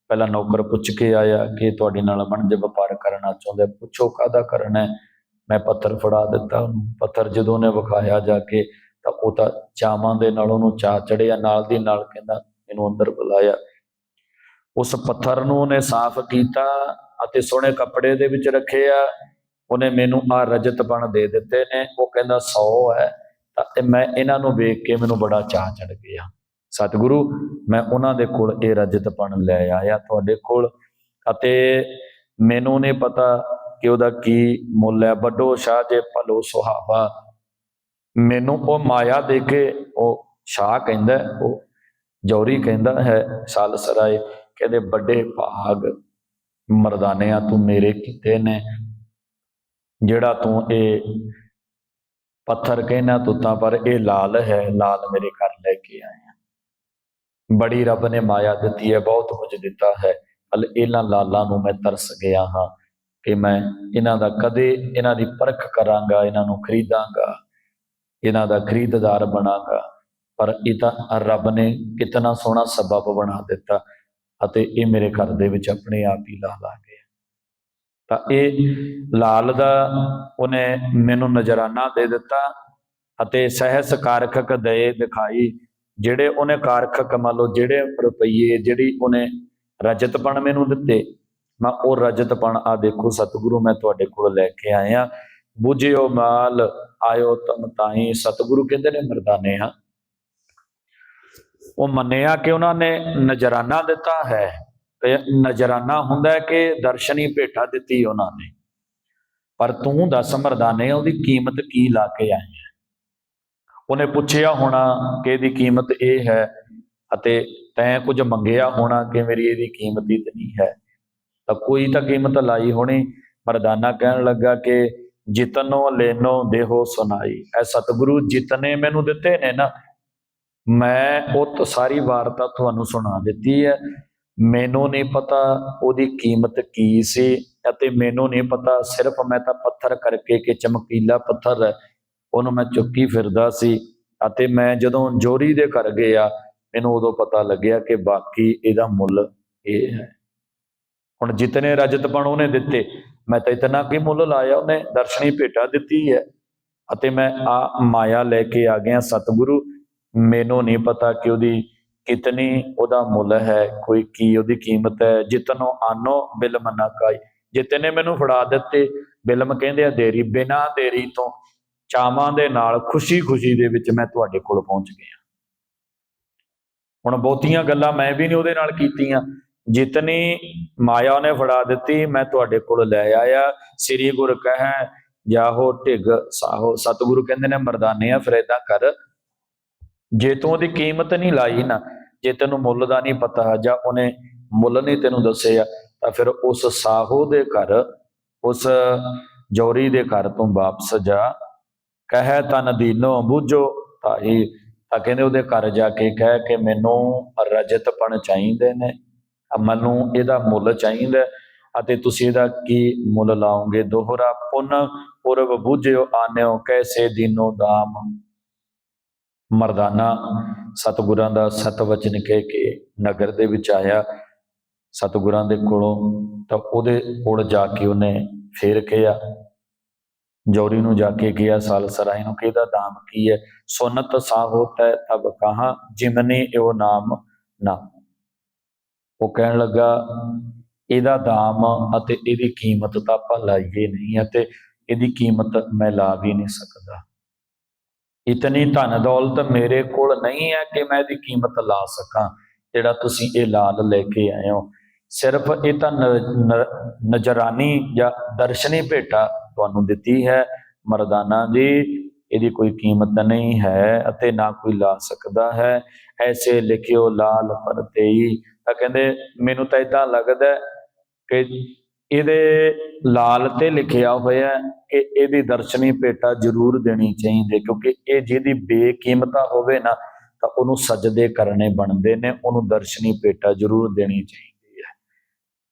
ਪਹਿਲਾਂ ਨੌਕਰ ਪੁੱਛ ਕੇ ਆਇਆ ਕਿ ਤੁਹਾਡੇ ਨਾਲ ਬਣਦੇ ਵਪਾਰ ਕਰਨਾ ਚਾਹੁੰਦੇ ਪੁੱਛੋ ਕਾਦਾ ਕਰਨਾ ਹੈ ਮੈਂ ਪੱਥਰ ਫੜਾ ਦਿੱਤਾ ਉਹਨੂੰ ਪੱਥਰ ਜਦੋਂ ਉਹਨੇ ਵਿਖਾਇਆ ਜਾ ਕੇ ਤਾਂ ਉਹ ਤਾਂ ਚਾਵਾਂ ਦੇ ਨਾਲ ਉਹਨੂੰ ਚਾ ਚੜਿਆ, ਨਾਲ ਦੀ ਨਾਲ ਕਹਿੰਦਾ, ਇਹਨੂੰ ਅੰਦਰ ਬੁਲਾਇਆ। ਉਸ ਪੱਥਰ ਨੂੰ ਉਹਨੇ ਸਾਫ਼ ਕੀਤਾ ਅਤੇ ਸੋਹਣੇ ਕੱਪੜੇ ਦੇ ਵਿੱਚ ਰੱਖਿਆ। ਉਹਨੇ ਮੈਨੂੰ ਆ ਰਜਤਪਣ ਦੇ ਦਿੱਤੇ ਨੇ। ਉਹ ਕਹਿੰਦਾ 100 ਹੈ। ਤਾਂ ਇਹ ਮੈਂ ਇਹਨਾਂ ਨੂੰ ਵੇਖ ਕੇ ਮੈਨੂੰ ਬੜਾ ਚਾਹ ਚੜ ਗਿਆ। ਸਤਿਗੁਰੂ, ਮੈਂ ਉਹਨਾਂ ਦੇ ਕੋਲ ਇਹ ਰਜਤਪਣ ਲੈ ਆਇਆ ਤੁਹਾਡੇ ਕੋਲ। ਅਤੇ ਮੈਨੂੰ ਨਹੀਂ ਪਤਾ ਕਿ ਉਹਦਾ ਕੀ ਮੁੱਲ ਹੈ। ਵੱਡੋ ਸ਼ਾਹ ਜੇ ਭਲੋ ਸੁਹਾਵਾ ਮੈਨੂੰ ਉਹ ਮਾਇਆ ਦੇ ਕੇ ਉਹ ਸ਼ਾਹ ਕਹਿੰਦਾ ਉਹ ਜੌਰੀ ਕਹਿੰਦਾ ਹੈ ਸਾਲਸਰਾਏ ਕਹਿੰਦੇ ਵੱਡੇ ਭਾਗ ਮਰਦਾਨਿਆਂ ਤੂੰ ਮੇਰੇ ਕੀਤੇ ਨੇ। ਜਿਹੜਾ ਤੂੰ ਇਹ ਪੱਥਰ ਕਹਿਣਾ ਤੁੱਤਾਂ ਪਰ ਇਹ ਲਾਲ ਹੈ, ਲਾਲ ਮੇਰੇ ਘਰ ਲੈ ਕੇ ਆਇਆ। ਬੜੀ ਰੱਬ ਨੇ ਮਾਇਆ ਦਿੱਤੀ ਹੈ, ਬਹੁਤ ਕੁਝ ਦਿੱਤਾ ਹੈ। ਹਲ ਇਹਨਾਂ ਲਾਲਾਂ ਨੂੰ ਮੈਂ ਤਰਸ ਗਿਆ ਹਾਂ ਕਿ ਮੈਂ ਇਹਨਾਂ ਦਾ ਕਦੇ ਇਹਨਾਂ ਦੀ ਪਰਖ ਕਰਾਂਗਾ, ਇਹਨਾਂ ਨੂੰ ਖਰੀਦਾਂਗਾ। ਇਹਨਾਂ ਦਾ ਖਰੀਦਦਾਰ ਬਣਾਂਗਾ। ਪਰ ਇਹ ਤਾਂ ਰੱਬ ਨੇ ਕਿਤਨਾ ਸੋਹਣਾ ਸਬਬ ਬਣਾ ਦਿੱਤਾ ਅਤੇ ਇਹ ਮੇਰੇ ਘਰ ਦੇ ਵਿੱਚ ਆਪਣੇ ਆਪ ਹੀ ਲਾ ਲਾ ਗਏ ਤਾਂ ਇਹ ਲਾਲ ਦਾ ਉਹਨੇ ਮੈਨੂੰ ਨਜ਼ਰਾਨਾ ਦੇ ਦਿੱਤਾ ਅਤੇ ਸਹਿਸ ਕਾਰਖਕ ਦਏ ਦਿਖਾਈ, ਜਿਹੜੇ ਉਹਨੇ ਕਾਰਖਕ ਮੰਨ ਲਓ ਜਿਹੜੇ ਰੁਪਈਏ ਜਿਹੜੀ ਉਹਨੇ ਰਜਤਪਣ ਮੈਨੂੰ ਦਿੱਤੇ, ਮੈਂ ਉਹ ਰਜਤਪਣ ਆ ਦੇਖੋ ਸਤਿਗੁਰੂ ਮੈਂ ਤੁਹਾਡੇ ਕੋਲ ਲੈ ਕੇ ਆਇਆ। ਬੁਝਿਓ ਮਾਲ ਆਇਓ ਤਮ ਤਾਈ ਸਤਿਗੁਰੂ ਕਹਿੰਦੇ ਨੇ, ਮਰਦਾਨੇ ਆ ਉਹ ਮੰਨਿਆ ਕਿ ਉਹਨਾਂ ਨੇ ਨਜ਼ਰਾਨਾ ਦਿੱਤਾ ਹੈ ਤੇ ਨਜ਼ਰਾਨਾ ਹੁੰਦਾ ਹੈ ਕਿ ਦਰਸ਼ਨੀ ਭੇਟਾ ਦਿੱਤੀ ਉਹਨਾਂ ਨੇ। ਪਰ ਤੂੰ ਦੱਸ ਮਰਦਾਨੇ, ਉਹਦੀ ਕੀਮਤ ਕੀ ਲਾ ਕੇ ਆਇਆ ਹੈ? ਉਹਨੇ ਪੁੱਛਿਆ ਹੋਣਾ ਕਿ ਇਹਦੀ ਕੀਮਤ ਇਹ ਹੈ ਅਤੇ ਤੈਂ ਕੁਝ ਮੰਗਿਆ ਹੋਣਾ ਕਿ ਮੇਰੀ ਇਹਦੀ ਕੀਮਤ ਇਤਨੀ ਹੈ। ਤਾਂ ਕੋਈ ਤਾਂ ਕੀਮਤ ਲਾਈ ਹੋਣੀ। ਮਰਦਾਨਾ ਕਹਿਣ ਲੱਗਾ ਕਿ ਜਿਤਨੋ ਲੈਨੋ ਦੇਹੋ ਸੁਨਾਈ। ਐ ਸਤਿਗੁਰੂ ਜਿਤਨੇ ਮੈਨੂੰ ਦਿੱਤੇ ਨੇ ਨਾ, ਮੈਂ ਉਹ ਸਾਰੀ ਵਾਰਤਾ ਤੁਹਾਨੂੰ ਸੁਣਾ ਦਿੱਤੀ ਹੈ ਮੈਨੂੰ ਨਹੀਂ ਪਤਾ ਉਹਦੀ ਕੀਮਤ ਕੀ ਸੀ ਅਤੇ ਮੈਨੂੰ ਨਹੀਂ ਪਤਾ ਸਿਰਫ ਮੈਂ ਤਾਂ ਪੱਥਰ ਕਰਕੇ ਕਿ ਚਮਕੀਲਾ ਪੱਥਰ ਹੈ ਉਹਨੂੰ ਮੈਂ ਚੁੱਕੀ ਫਿਰਦਾ ਸੀ ਅਤੇ ਮੈਂ ਜਦੋਂ ਜੋਰੀ ਦੇ ਘਰ ਗਿਆ, ਮੈਨੂੰ ਉਦੋਂ ਪਤਾ ਲੱਗਿਆ ਕਿ ਬਾਕੀ ਇਹਦਾ ਮੁੱਲ ਇਹ ਹੈ। ਹੁਣ ਜਿਤਨੇ ਰਜਤਪਣ ਉਹਨੇ ਦਿੱਤੇ ਮੈਂ ਤਾਂ ਇਤਨਾ ਕੀ ਮੁੱਲ ਲਾਇਆ, ਉਹਨੇ ਦਰਸ਼ਨੀ ਭੇਟਾ ਦਿੱਤੀ ਹੈ ਅਤੇ ਮੈਂ ਆ ਮਾਇਆ ਲੈ ਕੇ ਆ ਗਿਆ ਸਤਿਗੁਰੂ। ਮੈਨੂੰ ਨਹੀਂ ਪਤਾ ਕਿ ਉਹਦੀ ਕਿਤਨੀ ਉਹਦਾ ਮੁੱਲ ਹੈ, ਕੋਈ ਕੀ ਉਹਦੀ ਕੀਮਤ ਹੈ। ਜਿਤਨੋ ਆਨੋ ਬਿਲਮ ਨਾ ਕਾਈ। ਜਿਤਨੇ ਮੈਨੂੰ ਫੜਾ ਦਿੱਤੇ ਬਿਲਮ ਕਹਿੰਦੇ ਆ, ਦੇਰੀ, ਬਿਨਾ ਦੇਰੀ ਤੋਂ ਚਾਵਾਂ ਦੇ ਨਾਲ ਖੁਸ਼ੀ-ਖੁਸ਼ੀ ਦੇ ਵਿੱਚ ਮੈਂ ਤੁਹਾਡੇ ਕੋਲ ਪਹੁੰਚ ਗਿਆ। ਹੁਣ ਬਹੁਤੀਆਂ ਗੱਲਾਂ ਮੈਂ ਵੀ ਨਹੀਂ ਉਹਦੇ ਨਾਲ ਕੀਤੀਆਂ। ਜਿਤਨੀ ਮਾਇਆ ਉਹਨੇ ਫੜਾ ਦਿੱਤੀ, ਮੈਂ ਤੁਹਾਡੇ ਕੋਲ ਲੈ ਆਇਆ। ਸ੍ਰੀ ਗੁਰ ਕਹੈ ਜਾਹੋ ਢਿਗ, ਸਾਹੋ ਸਤਿਗੁਰੂ, ਕਹਿੰਦੇ ਨੇ ਮਰਦਾਨੇ ਆ ਫਿਰ ਏਦਾਂ ਕਰ। ਜੇ ਤੂੰ ਉਹਦੀ ਕੀਮਤ ਨਹੀਂ ਲਾਈ ਨਾ, ਜੇ ਤੈਨੂੰ ਮੁੱਲ ਦਾ ਨਹੀਂ ਪਤਾ ਜਾਂ ਉਹਨੇ ਮੁੱਲ ਨਹੀਂ ਤੈਨੂੰ ਦੱਸਿਆ, ਤਾਂ ਫਿਰ ਉਸ ਸਾਹੋ ਦੇ ਘਰ, ਉਸ ਜੋਰੀ ਦੇ ਘਰ ਤੋਂ ਵਾਪਸ ਜਾ। ਕਹੈ ਤਨ ਦੀਨੋ ਬੂਝੋ ਤਾਈ ਤਾਂ ਕਹਿੰਦੇ ਉਹਦੇ ਘਰ ਜਾ ਕੇ ਕਹਿ ਕਿ ਮੈਨੂੰ ਰਜਤਪਣ ਚਾਹੀਦੇ ਨੇ। ਮੈਨੂੰ ਇਹਦਾ ਮੁੱਲ ਚਾਹੀਦਾ ਅਤੇ ਤੁਸੀਂ ਇਹਦਾ ਕੀ ਮੁੱਲ ਲਾਓਗੇ? ਦੋਹਰਾ ਪੁਨ ਪੁਰਬ ਬੂਝਿਓ, ਆਨਿਓ, ਕੈਸੇ ਦੀਨੋ ਦਾਮ ਮਰਦਾਨਾ। ਸਤਿਗੁਰਾਂ ਦਾ ਸਤਵਚਨ ਕਹਿ ਕੇ ਨਗਰ ਦੇ ਵਿੱਚ ਆਇਆ। ਸਤਿਗੁਰਾਂ ਦੇ ਕੋਲੋਂ ਤਾਂ ਉਹਦੇ ਕੋਲ ਜਾ ਕੇ ਉਹਨੇ ਫੇਰ ਕਿਹਾ। ਜੌਰੀ ਨੂੰ ਜਾ ਕੇ ਕਿਹਾ ਸਾਲਸਰਾਈ ਨੂੰ ਕਿ ਇਹਦਾ ਨਾਮ ਕੀ ਹੈ? ਸੁਨਤ ਸਾਹੋਤ ਹੈ ਤਬ ਕਹਾ, ਜਿਮਨੇ ਇਹੋ ਨਾਮ ਨਾ। ਉਹ ਕਹਿਣ ਲੱਗਾ, ਇਹਦਾ ਦਾਮ ਅਤੇ ਇਹਦੀ ਕੀਮਤ ਤਾਂ ਆਪਾਂ ਲਾਈਏ ਨਹੀਂ ਅਤੇ ਇਹਦੀ ਕੀਮਤ ਮੈਂ ਲਾ ਵੀ ਨਹੀਂ ਸਕਦਾ। ਇਤਨੀ ਧਨ ਦੌਲਤ ਮੇਰੇ ਕੋਲ ਨਹੀਂ ਹੈ ਕਿ ਮੈਂ ਇਹਦੀ ਕੀਮਤ ਲਾ ਸਕਾਂ, ਜਿਹੜਾ ਤੁਸੀਂ ਇਹ ਲਾਲ ਲੈ ਕੇ ਆਏ ਹੋ। ਸਿਰਫ ਇਹ ਤਾਂ ਨ- ਨਜ਼ਰਾਨੀ ਜਾਂ ਦਰਸ਼ਨੀ ਭੇਟਾ ਤੁਹਾਨੂੰ ਦਿੱਤੀ ਹੈ, ਮਰਦਾਨਾ ਦੀ ਇਹਦੀ ਕੋਈ ਕੀਮਤ ਨਹੀਂ ਹੈ ਅਤੇ ਨਾ ਕੋਈ ਲਾ ਸਕਦਾ ਹੈ। ਐਸੇ ਲਿਖਿਓ ਲਾਲ ਪਰਤੇਈ ਤਾਂ ਕਹਿੰਦੇ ਮੈਨੂੰ ਤਾਂ ਇਦਾਂ ਲੱਗਦਾ ਕਿ ਇਹਦੇ ਲਾਲ ਤੇ ਲਿਖਿਆ ਹੋਇਆ ਕਿ ਇਹਦੀ ਦਰਸ਼ਨੀ ਭੇਟਾ ਜ਼ਰੂਰ ਦੇਣੀ ਚਾਹੀਦੀ ਕਿਉਂਕਿ ਇਹ ਜਿਹਦੀ ਬੇਕੀਮਤਾ ਹੋਵੇ ਨਾ, ਤਾਂ ਉਹਨੂੰ ਸਜਦੇ ਕਰਨੇ ਬਣਦੇ ਨੇ, ਉਹਨੂੰ ਦਰਸ਼ਨੀ ਭੇਟਾ ਜ਼ਰੂਰ ਦੇਣੀ ਚਾਹੀਦੀ ਹੈ।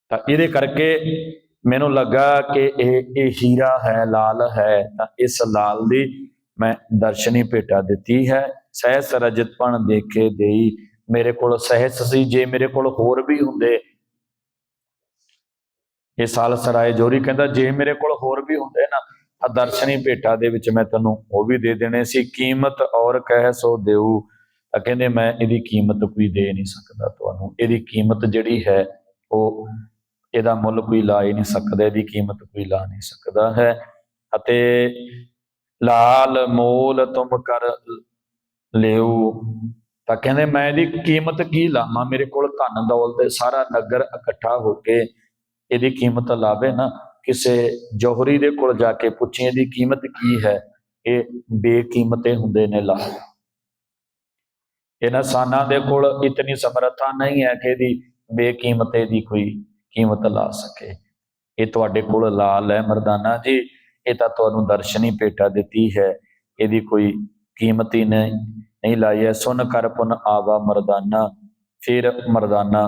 ਤਾਂ ਇਹਦੇ ਕਰਕੇ ਮੈਨੂੰ ਲੱਗਾ ਕਿ ਇਹ ਇਹ ਹੀਰਾ ਹੈ, ਲਾਲ ਹੈ, ਤਾਂ ਇਸ ਲਾਲ ਦੀ ਮੈਂ ਦਰਸ਼ਨੀ ਭੇਟਾ ਦਿੱਤੀ ਹੈ। ਸਹਿ ਰਜਤਪਣ ਦੇਖੇ ਦੇਈ ਮੇਰੇ ਕੋਲ ਸਹਿਸ ਸੀ, ਜੇ ਮੇਰੇ ਕੋਲ ਹੋਰ ਵੀ ਹੁੰਦੇ। ਇਹ ਸਾਲ ਸਰਾਏ ਜੋਰੀ ਕਹਿੰਦਾ, ਜੇ ਮੇਰੇ ਕੋਲ ਹੋਰ ਵੀ ਹੁੰਦੇ ਨਾ, ਤਾਂ ਦਰਸ਼ਨੀ ਭੇਟਾ ਦੇ ਵਿੱਚ ਮੈਂ ਤੈਨੂੰ ਉਹ ਵੀ ਦੇ ਦੇਣੇ ਸੀ। ਕੀਮਤ ਔਰ ਕਹਿ ਸੋ ਦੇਉ ਤਾਂ ਕਹਿੰਦੇ, ਮੈਂ ਇਹਦੀ ਕੀਮਤ ਕੋਈ ਦੇ ਨਹੀਂ ਸਕਦਾ ਤੁਹਾਨੂੰ। ਇਹਦੀ ਕੀਮਤ ਜਿਹੜੀ ਹੈ, ਉਹ ਇਹਦਾ ਮੁੱਲ ਕੋਈ ਲਾ ਹੀ ਨਹੀਂ ਸਕਦਾ, ਇਹਦੀ ਕੀਮਤ ਕੋਈ ਲਾ ਨਹੀਂ ਸਕਦਾ ਹੈ। ਅਤੇ ਲਾਲ ਮੋਲ ਤੁਮ ਕਰ ਲਿਓ। ਤਾਂ ਕਹਿੰਦੇ ਮੈਂ ਇਹਦੀ ਕੀਮਤ ਕੀ ਲਾਵਾਂ? ਮੇਰੇ ਕੋਲ ਧਨ ਦੌਲਤ ਸਾਰਾ ਨਗਰ ਇਕੱਠਾ ਹੋ ਕੇ ਇਹਦੀ ਕੀਮਤ ਲਾਵੇ ਨਾ? ਕਿਸੇ ਜੋਹਰੀ ਦੇ ਕੋਲ ਜਾ ਕੇ ਪੁੱਛੀ, ਇਹਦੀ ਕੀਮਤ ਕੀ ਹੈ? ਇਹ ਬੇਕੀਮਤੇ ਹੁੰਦੇ ਨੇ ਲਾ। ਇਹਨਾਂ ਸਾਨਾਂ ਦੇ ਕੋਲ ਇਤਨੀ ਸਮਰੱਥਾ ਨਹੀਂ ਹੈ ਕਿ ਇਹਦੀ ਬੇਕੀਮਤੇ ਦੀ ਕੋਈ ਕੀਮਤ ਲਾ ਸਕੇ। ਇਹ ਤੁਹਾਡੇ ਕੋਲ ਲਾਲ ਹੈ ਮਰਦਾਨਾ ਜੀ। ਇਹ ਤਾਂ ਤੁਹਾਨੂੰ ਦਰਸ਼ਨੀ ਭੇਟਾ ਦਿੱਤੀ ਹੈ। ਇਹਦੀ ਕੋਈ ਕੀਮਤ ਹੀ ਨਹੀਂ। ਨਹੀਂ ਲਾਈ ਹੈ ਸੁਨ ਕਰ ਪੁਨ ਆਵਾ ਮਰਦਾਨਾ, ਫਿਰ ਮਰਦਾਨਾ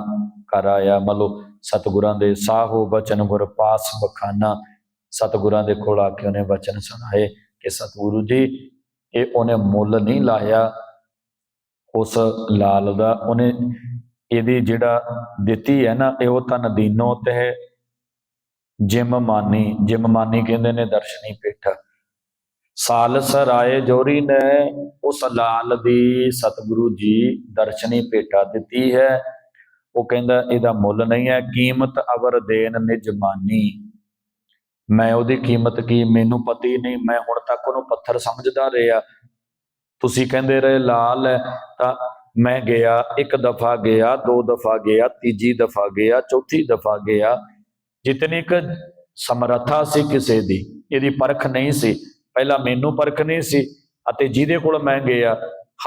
ਕਰ ਆਇਆ। ਮਤਲਬ ਸਤਿਗੁਰਾਂ ਦੇ ਸਾਹੋ ਬਚਨ ਗੁਰ ਪਾਸ ਬਖਾਨਾ। ਸਤਿਗੁਰਾਂ ਦੇ ਕੋਲ ਆ ਕੇ ਉਹਨੇ ਬਚਨ ਸੁਣਾਏ ਕਿ ਸਤਿਗੁਰੂ ਜੀ, ਇਹ ਉਹਨੇ ਮੁੱਲ ਨਹੀਂ ਲਾਇਆ ਉਸ ਲਾਲ ਦਾ। ਉਹਨੇ ਇਹਦੀ ਜਿਹੜਾ ਦਿੱਤੀ ਹੈ ਨਾ, ਇਹ ਉਹ ਤਨ ਦੀਨੋ ਤੇ ਜਿਮ ਮਾਨੀ। ਜਿਮ ਮਾਨੀ ਕਹਿੰਦੇ ਨੇ ਦਰਸ਼ਨੀ ਪੇਠਾ। ਸਾਲਸ ਰਾਏ ਜੋਰੀ ਨੇ ਉਸ ਲਾਲ ਦੀ ਸਤਿਗੁਰੂ ਜੀ ਦਰਸ਼ਨੀ ਭੇਟਾ ਦਿੱਤੀ ਹੈ। ਉਹ ਕਹਿੰਦਾ, ਇਹਦਾ ਮੁੱਲ ਨਹੀਂ ਹੈ, ਕੀਮਤ ਅਵਰ ਦੇਨ ਨਿਜਮਾਨੀ ਮੈਂ ਉਹਦੀ ਕੀਮਤ ਕੀ, ਮੈਨੂੰ ਪਤਾ ਹੀ ਨਹੀਂ, ਮੈਂ ਹੁਣ ਤੱਕ ਉਹਨੂੰ ਪੱਥਰ ਸਮਝਦਾ ਰਿਹਾ। ਤੁਸੀਂ ਕਹਿੰਦੇ ਰਹੇ, ਲਾਲ ਹੈ, ਤਾਂ ਮੈਂ ਗਿਆ, ਇੱਕ ਦਫਾ ਗਿਆ, ਦੋ ਦਫਾ ਗਿਆ, ਤੀਜੀ ਦਫਾ ਗਿਆ, ਚੌਥੀ ਦਫਾ ਗਿਆ। ਜਿਤਨੀ ਕੁ ਸਮਰੱਥਾ ਸੀ ਕਿਸੇ ਦੀ, ਇਹਦੀ ਪਰਖ ਨਹੀਂ ਸੀ। ਪਹਿਲਾਂ ਮੈਨੂੰ ਪਰਖ ਨਹੀਂ ਸੀ ਅਤੇ ਜਿਹਦੇ ਕੋਲ ਮੈਂ ਗਿਆ,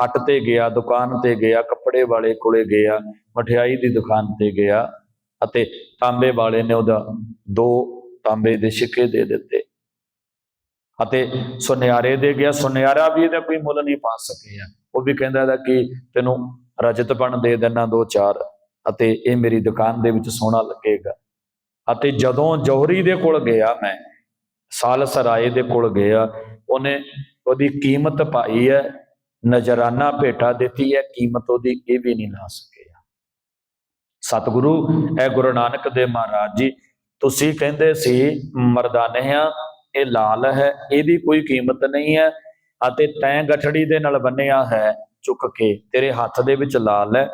ਹੱਟ ਤੇ ਗਿਆ, ਦੁਕਾਨ ਤੇ ਗਿਆ, ਕੱਪੜੇ ਵਾਲੇ ਕੋਲੇ ਗਿਆ, ਮਠਿਆਈ ਦੀ ਦੁਕਾਨ ਤੇ ਗਿਆ ਅਤੇ ਤਾਂਬੇ ਵਾਲੇ ਨੇ ਉਹਦਾ ਦੋ ਤਾਂਬੇ ਦੇ ਸਿੱਕੇ ਦੇ ਦਿੱਤੇ ਅਤੇ ਸੁਨਿਆਰੇ ਦੇ ਗਿਆ। ਸੁਨਿਆਰਾ ਵੀ ਇਹਦਾ ਕੋਈ ਮੁੱਲ ਨਹੀਂ ਪਾ ਸਕਿਆ। ਉਹ ਵੀ ਕਹਿੰਦਾ ਦਾ ਕਿ ਤੈਨੂੰ ਰਜਤਪਣ ਦੇ ਦੇਣਾ ਦੋ ਚਾਰ ਅਤੇ ਇਹ ਮੇਰੀ ਦੁਕਾਨ ਦੇ ਵਿੱਚ ਸੋਹਣਾ ਲੱਗੇਗਾ। ਅਤੇ ਜਦੋਂ ਜੋਹਰੀ ਦੇ ਕੋਲ ਗਿਆ ਮੈਂ ਸਾਲ ਸਰਾਏ ਦੇ ਕੋਲ ਗਿਆ, ਉਹਨੇ ਉਹਦੀ ਕੀਮਤ ਪਾਈ ਹੈ, ਨਜ਼ਰਾਨਾ ਭੇਟਾ ਦਿੱਤੀ ਹੈ, ਕੀਮਤ ਉਹਦੀ ਇਹ ਵੀ ਨਹੀਂ ਲਾ ਸਕਿਆ। ਸਤਿਗੁਰੂ, ਇਹ ਗੁਰੂ ਨਾਨਕ ਦੇ ਮਹਾਰਾਜ ਜੀ, ਤੁਸੀਂ ਕਹਿੰਦੇ ਸੀ ਮਰਦਾਨੇ ਆ ਇਹ ਲਾਲ ਹੈ, ਇਹਦੀ ਕੋਈ ਕੀਮਤ ਨਹੀਂ ਹੈ, ਅਤੇ ਤੈਂ ਗਠੜੀ ਦੇ ਨਾਲ ਬੰਨਿਆ ਹੈ, ਚੁੱਕ ਕੇ, ਤੇਰੇ ਹੱਥ ਦੇ ਵਿੱਚ ਲਾਲ ਹੈ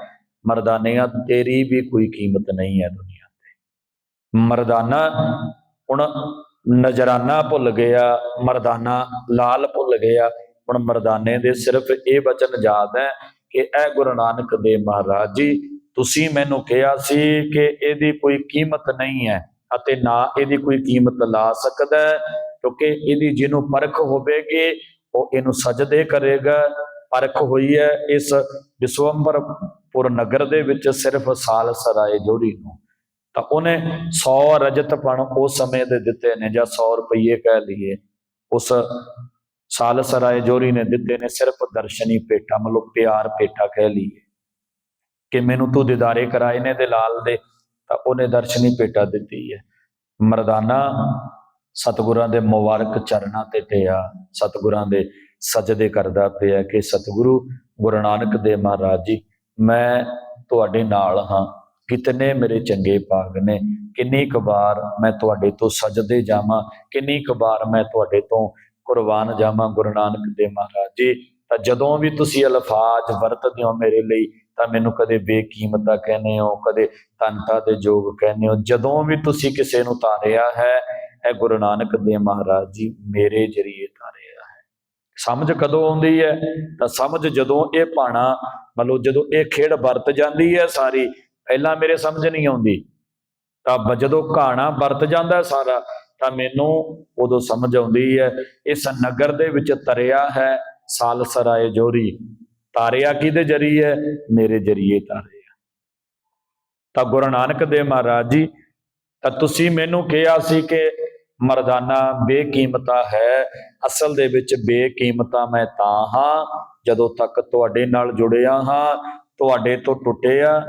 ਮਰਦਾਨਿਆਂ ਤੇਰੀ ਵੀ ਕੋਈ ਕੀਮਤ ਨਹੀਂ ਹੈ ਦੁਨੀਆ ਤੇ। ਮਰਦਾਨਾ, ਹੁਣ ਨਜ਼ਰਾਨਾ ਭੁੱਲ ਗਿਆ, ਮਰਦਾਨਾ ਲਾਲ ਭੁੱਲ ਗਿਆ। ਹੁਣ ਮਰਦਾਨੇ ਦੇ ਸਿਰਫ ਇਹ ਬਚਨ ਯਾਦ ਹੈ ਕਿ ਇਹ ਗੁਰੂ ਨਾਨਕ ਦੇਵ ਮਹਾਰਾਜ ਜੀ, ਤੁਸੀਂ ਮੈਨੂੰ ਕਿਹਾ ਸੀ ਕਿ ਇਹਦੀ ਕੋਈ ਕੀਮਤ ਨਹੀਂ ਹੈ ਅਤੇ ਨਾ ਇਹਦੀ ਕੋਈ ਕੀਮਤ ਲਾ ਸਕਦਾ ਕਿਉਂਕਿ ਇਹਦੀ ਜਿਹਨੂੰ ਪਰਖ ਹੋਵੇਗੀ, ਉਹ ਇਹਨੂੰ ਸਜਦੇ ਕਰੇਗਾ। ਪਰਖ ਹੋਈ ਹੈ ਇਸ ਵਿਸ਼ਵੰਬਰਪੁਰ ਨਗਰ ਦੇ ਵਿੱਚ ਸਿਰਫ ਸਾਲ ਸਰਾਏ ਜੋੜੀ ਨੂੰ। ਤਾਂ ਉਹਨੇ 100 ਰਜਤ ਪਣ ਉਸ ਸਮੇਂ ਦੇ ਦਿੱਤੇ ਨੇ ਜਾਂ 100 ਰੁਪਏ ਕਹਿ ਲਈਏ। ਉਸ ਸਾਲ ਸਰਾਏ ਜੋਰੀ ਨੇ ਦਿੱਤੇ ਨੇ ਸਿਰਫ ਦਰਸ਼ਨੀ ਭੇਟਾ, ਮਤਲਬ ਪਿਆਰ ਭੇਟਾ ਕਹਿ ਲਈਏ। ਕਿ ਮੈਨੂੰ ਤੂੰ ਦਿਦਾਰੇ ਕਰਾਏ ਨੇ ਦੇ ਲਾਲ ਦੇ, ਤਾਂ ਉਹਨੇ ਦਰਸ਼ਨੀ ਭੇਟਾ ਦਿੱਤੀ ਹੈ। ਮਰਦਾਨਾ, ਸਤਿਗੁਰਾਂ ਦੇ ਮੁਬਾਰਕ ਚਰਨਾਂ ਤੇ ਟਿਆ। ਸਤਿਗੁਰਾਂ ਦੇ ਸਜਦੇ ਕਰਦਾ ਪਿਆ ਕਿ ਸਤਿਗੁਰੂ ਗੁਰੂ ਨਾਨਕ ਦੇਵ ਮਹਾਰਾਜ ਜੀ, ਮੈਂ ਤੁਹਾਡੇ ਨਾਲ ਹਾਂ। ਕਿਤਨੇ ਮੇਰੇ ਚੰਗੇ ਭਾਗ ਨੇ, ਕਿੰਨੀ ਕੁ ਵਾਰ ਮੈਂ ਤੁਹਾਡੇ ਤੋਂ ਸਜਦੇ ਜਾਵਾਂ, ਕਿੰਨੀ ਕੁ ਵਾਰ ਮੈਂ ਤੁਹਾਡੇ ਤੋਂ ਕੁਰਬਾਨ ਜਾਵਾਂ ਗੁਰੂ ਨਾਨਕ ਦੇਵ ਮਹਾਰਾਜ ਜੀ। ਤਾਂ ਜਦੋਂ ਵੀ ਤੁਸੀਂ ਅਲਫਾਜ਼ ਵਰਤਦੇ ਹੋ ਮੇਰੇ ਲਈ, ਤਾਂ ਮੈਨੂੰ ਕਦੇ ਬੇਕੀਮਤ ਦਾ ਕਹਿੰਦੇ ਹੋ, ਕਦੇ ਤਨਤਾ ਦੇ ਜੋਗ ਕਹਿੰਦੇ ਹੋ। ਜਦੋਂ ਵੀ ਤੁਸੀਂ ਕਿਸੇ ਨੂੰ ਤਾਰਿਆ ਹੈ, ਇਹ ਗੁਰੂ ਨਾਨਕ ਦੇਵ ਮਹਾਰਾਜ ਜੀ ਮੇਰੇ ਜਰੀਏ ਤਾਰਿਆ ਹੈ। ਸਮਝ ਕਦੋਂ ਆਉਂਦੀ ਹੈ? ਤਾਂ ਸਮਝ ਜਦੋਂ ਇਹ ਪਾਣਾ, ਮਤਲਬ ਜਦੋਂ ਇਹ ਖੇਡ ਵਰਤ ਜਾਂਦੀ ਹੈ ਸਾਰੀ ਪਹਿਲਾਂ ਮੇਰੇ ਸਮਝ ਨਹੀਂ ਆਉਂਦੀ। ਤਾਂ ਜਦੋਂ ਘਾਣਾ ਵਰਤ ਜਾਂਦਾ ਸਾਰਾ, ਤਾਂ ਮੈਨੂੰ ਉਦੋਂ ਸਮਝ ਆਉਂਦੀ ਹੈ, ਇਸ ਨਗਰ ਦੇ ਵਿੱਚ ਤਰਿਆ ਹੈ ਸਾਲਸਰਾਏ ਜੋਰੀ। ਤਾਰਿਆ ਕਿਹਦੇ ਜਰੀਏ ਮੇਰੇ ਜਰੀਏ ਤਾਰਿਆ। ਤਾਂ ਗੁਰੂ ਨਾਨਕ ਦੇਵ ਮਹਾਰਾਜ ਜੀ, ਤਾਂ ਤੁਸੀਂ ਮੈਨੂੰ ਕਿਹਾ ਸੀ ਕਿ ਮਰਦਾਨਾ ਬੇਕੀਮਤਾ ਹੈ, ਅਸਲ ਦੇ ਵਿੱਚ ਬੇਕੀਮਤਾ ਮੈਂ ਤਾਂ ਹਾਂ, ਜਦੋਂ ਤੱਕ ਤੁਹਾਡੇ ਨਾਲ ਜੁੜਿਆ ਹਾਂ, ਤੁਹਾਡੇ ਤੋਂ ਟੁੱਟਿਆ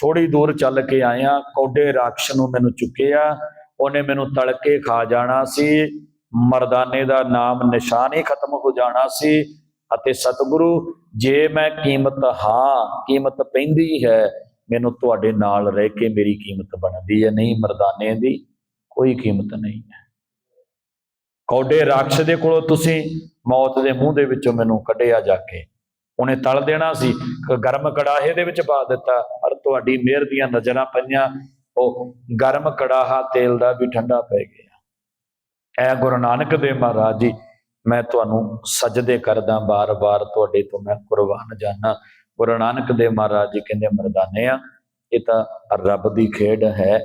ਥੋੜੀ ਦੂਰ ਚੱਲ ਕੇ ਆਇਆ, ਕੌਡੇ ਰਾਖਸ਼ ਨੂੰ ਮੈਨੂੰ ਚੁੱਕਿਆ, ਉਹਨੇ ਮੈਨੂੰ ਤੜਕੇ ਖਾ ਜਾਣਾ ਸੀ, ਮਰਦਾਨੇ ਦਾ ਨਾਮ ਨਿਸ਼ਾਨ ਹੀ ਖਤਮ ਹੋ ਜਾਣਾ ਸੀ, ਅਤੇ ਸਤਿਗੁਰੂ, ਜੇ ਮੈਂ ਕੀਮਤ, ਹਾਂ, ਕੀਮਤ ਪੈਂਦੀ ਹੈ, ਮੈਨੂੰ ਤੁਹਾਡੇ ਨਾਲ ਰਹਿ ਕੇ ਮੇਰੀ ਕੀਮਤ ਬਣਦੀ ਹੈ, ਨਹੀਂ ਮਰਦਾਨੇ ਦੀ ਕੋਈ ਕੀਮਤ ਨਹੀਂ ਹੈ। ਕੌਡੇ ਰਾਖਸ਼ ਦੇ ਕੋਲੋਂ ਤੁਸੀਂ ਮੌਤ ਦੇ ਮੂੰਹ ਦੇ ਵਿੱਚੋਂ ਮੈਨੂੰ ਕੱਢਿਆ ਜਾ ਕੇ। ਉਹਨੇ ਤਲ ਦੇਣਾ ਸੀ। ਗਰਮ ਕੜਾਹੇ ਦੇ ਵਿੱਚ ਪਾ ਦਿੱਤਾ। ਪਰ ਤੁਹਾਡੀ ਮਿਹਰ ਦੀਆਂ ਨਜ਼ਰਾਂ ਪਈਆਂ। ਉਹ ਗਰਮ ਕੜਾਹਾ ਤੇਲ ਦਾ ਵੀ ਠੰਡਾ ਪੈ ਗਿਆ। ਐ ਗੁਰੂ ਨਾਨਕ ਦੇਵ ਮਹਾਰਾਜ ਜੀ, ਮੈਂ ਤੁਹਾਨੂੰ ਸਜਦੇ ਕਰਦਾ ਬਾਰ-ਬਾਰ ਤੁਹਾਡੇ ਤੋਂ ਮੈਂ ਕੁਰਬਾਨ ਜਾਣਾ ਗੁਰੂ ਨਾਨਕ ਦੇਵ ਮਹਾਰਾਜ ਜੀ ਕਹਿੰਦੇ, ਮਰਦਾਨੇ ਆ, ਇਹ ਤਾਂ ਰੱਬ ਦੀ ਖੇਡ ਹੈ।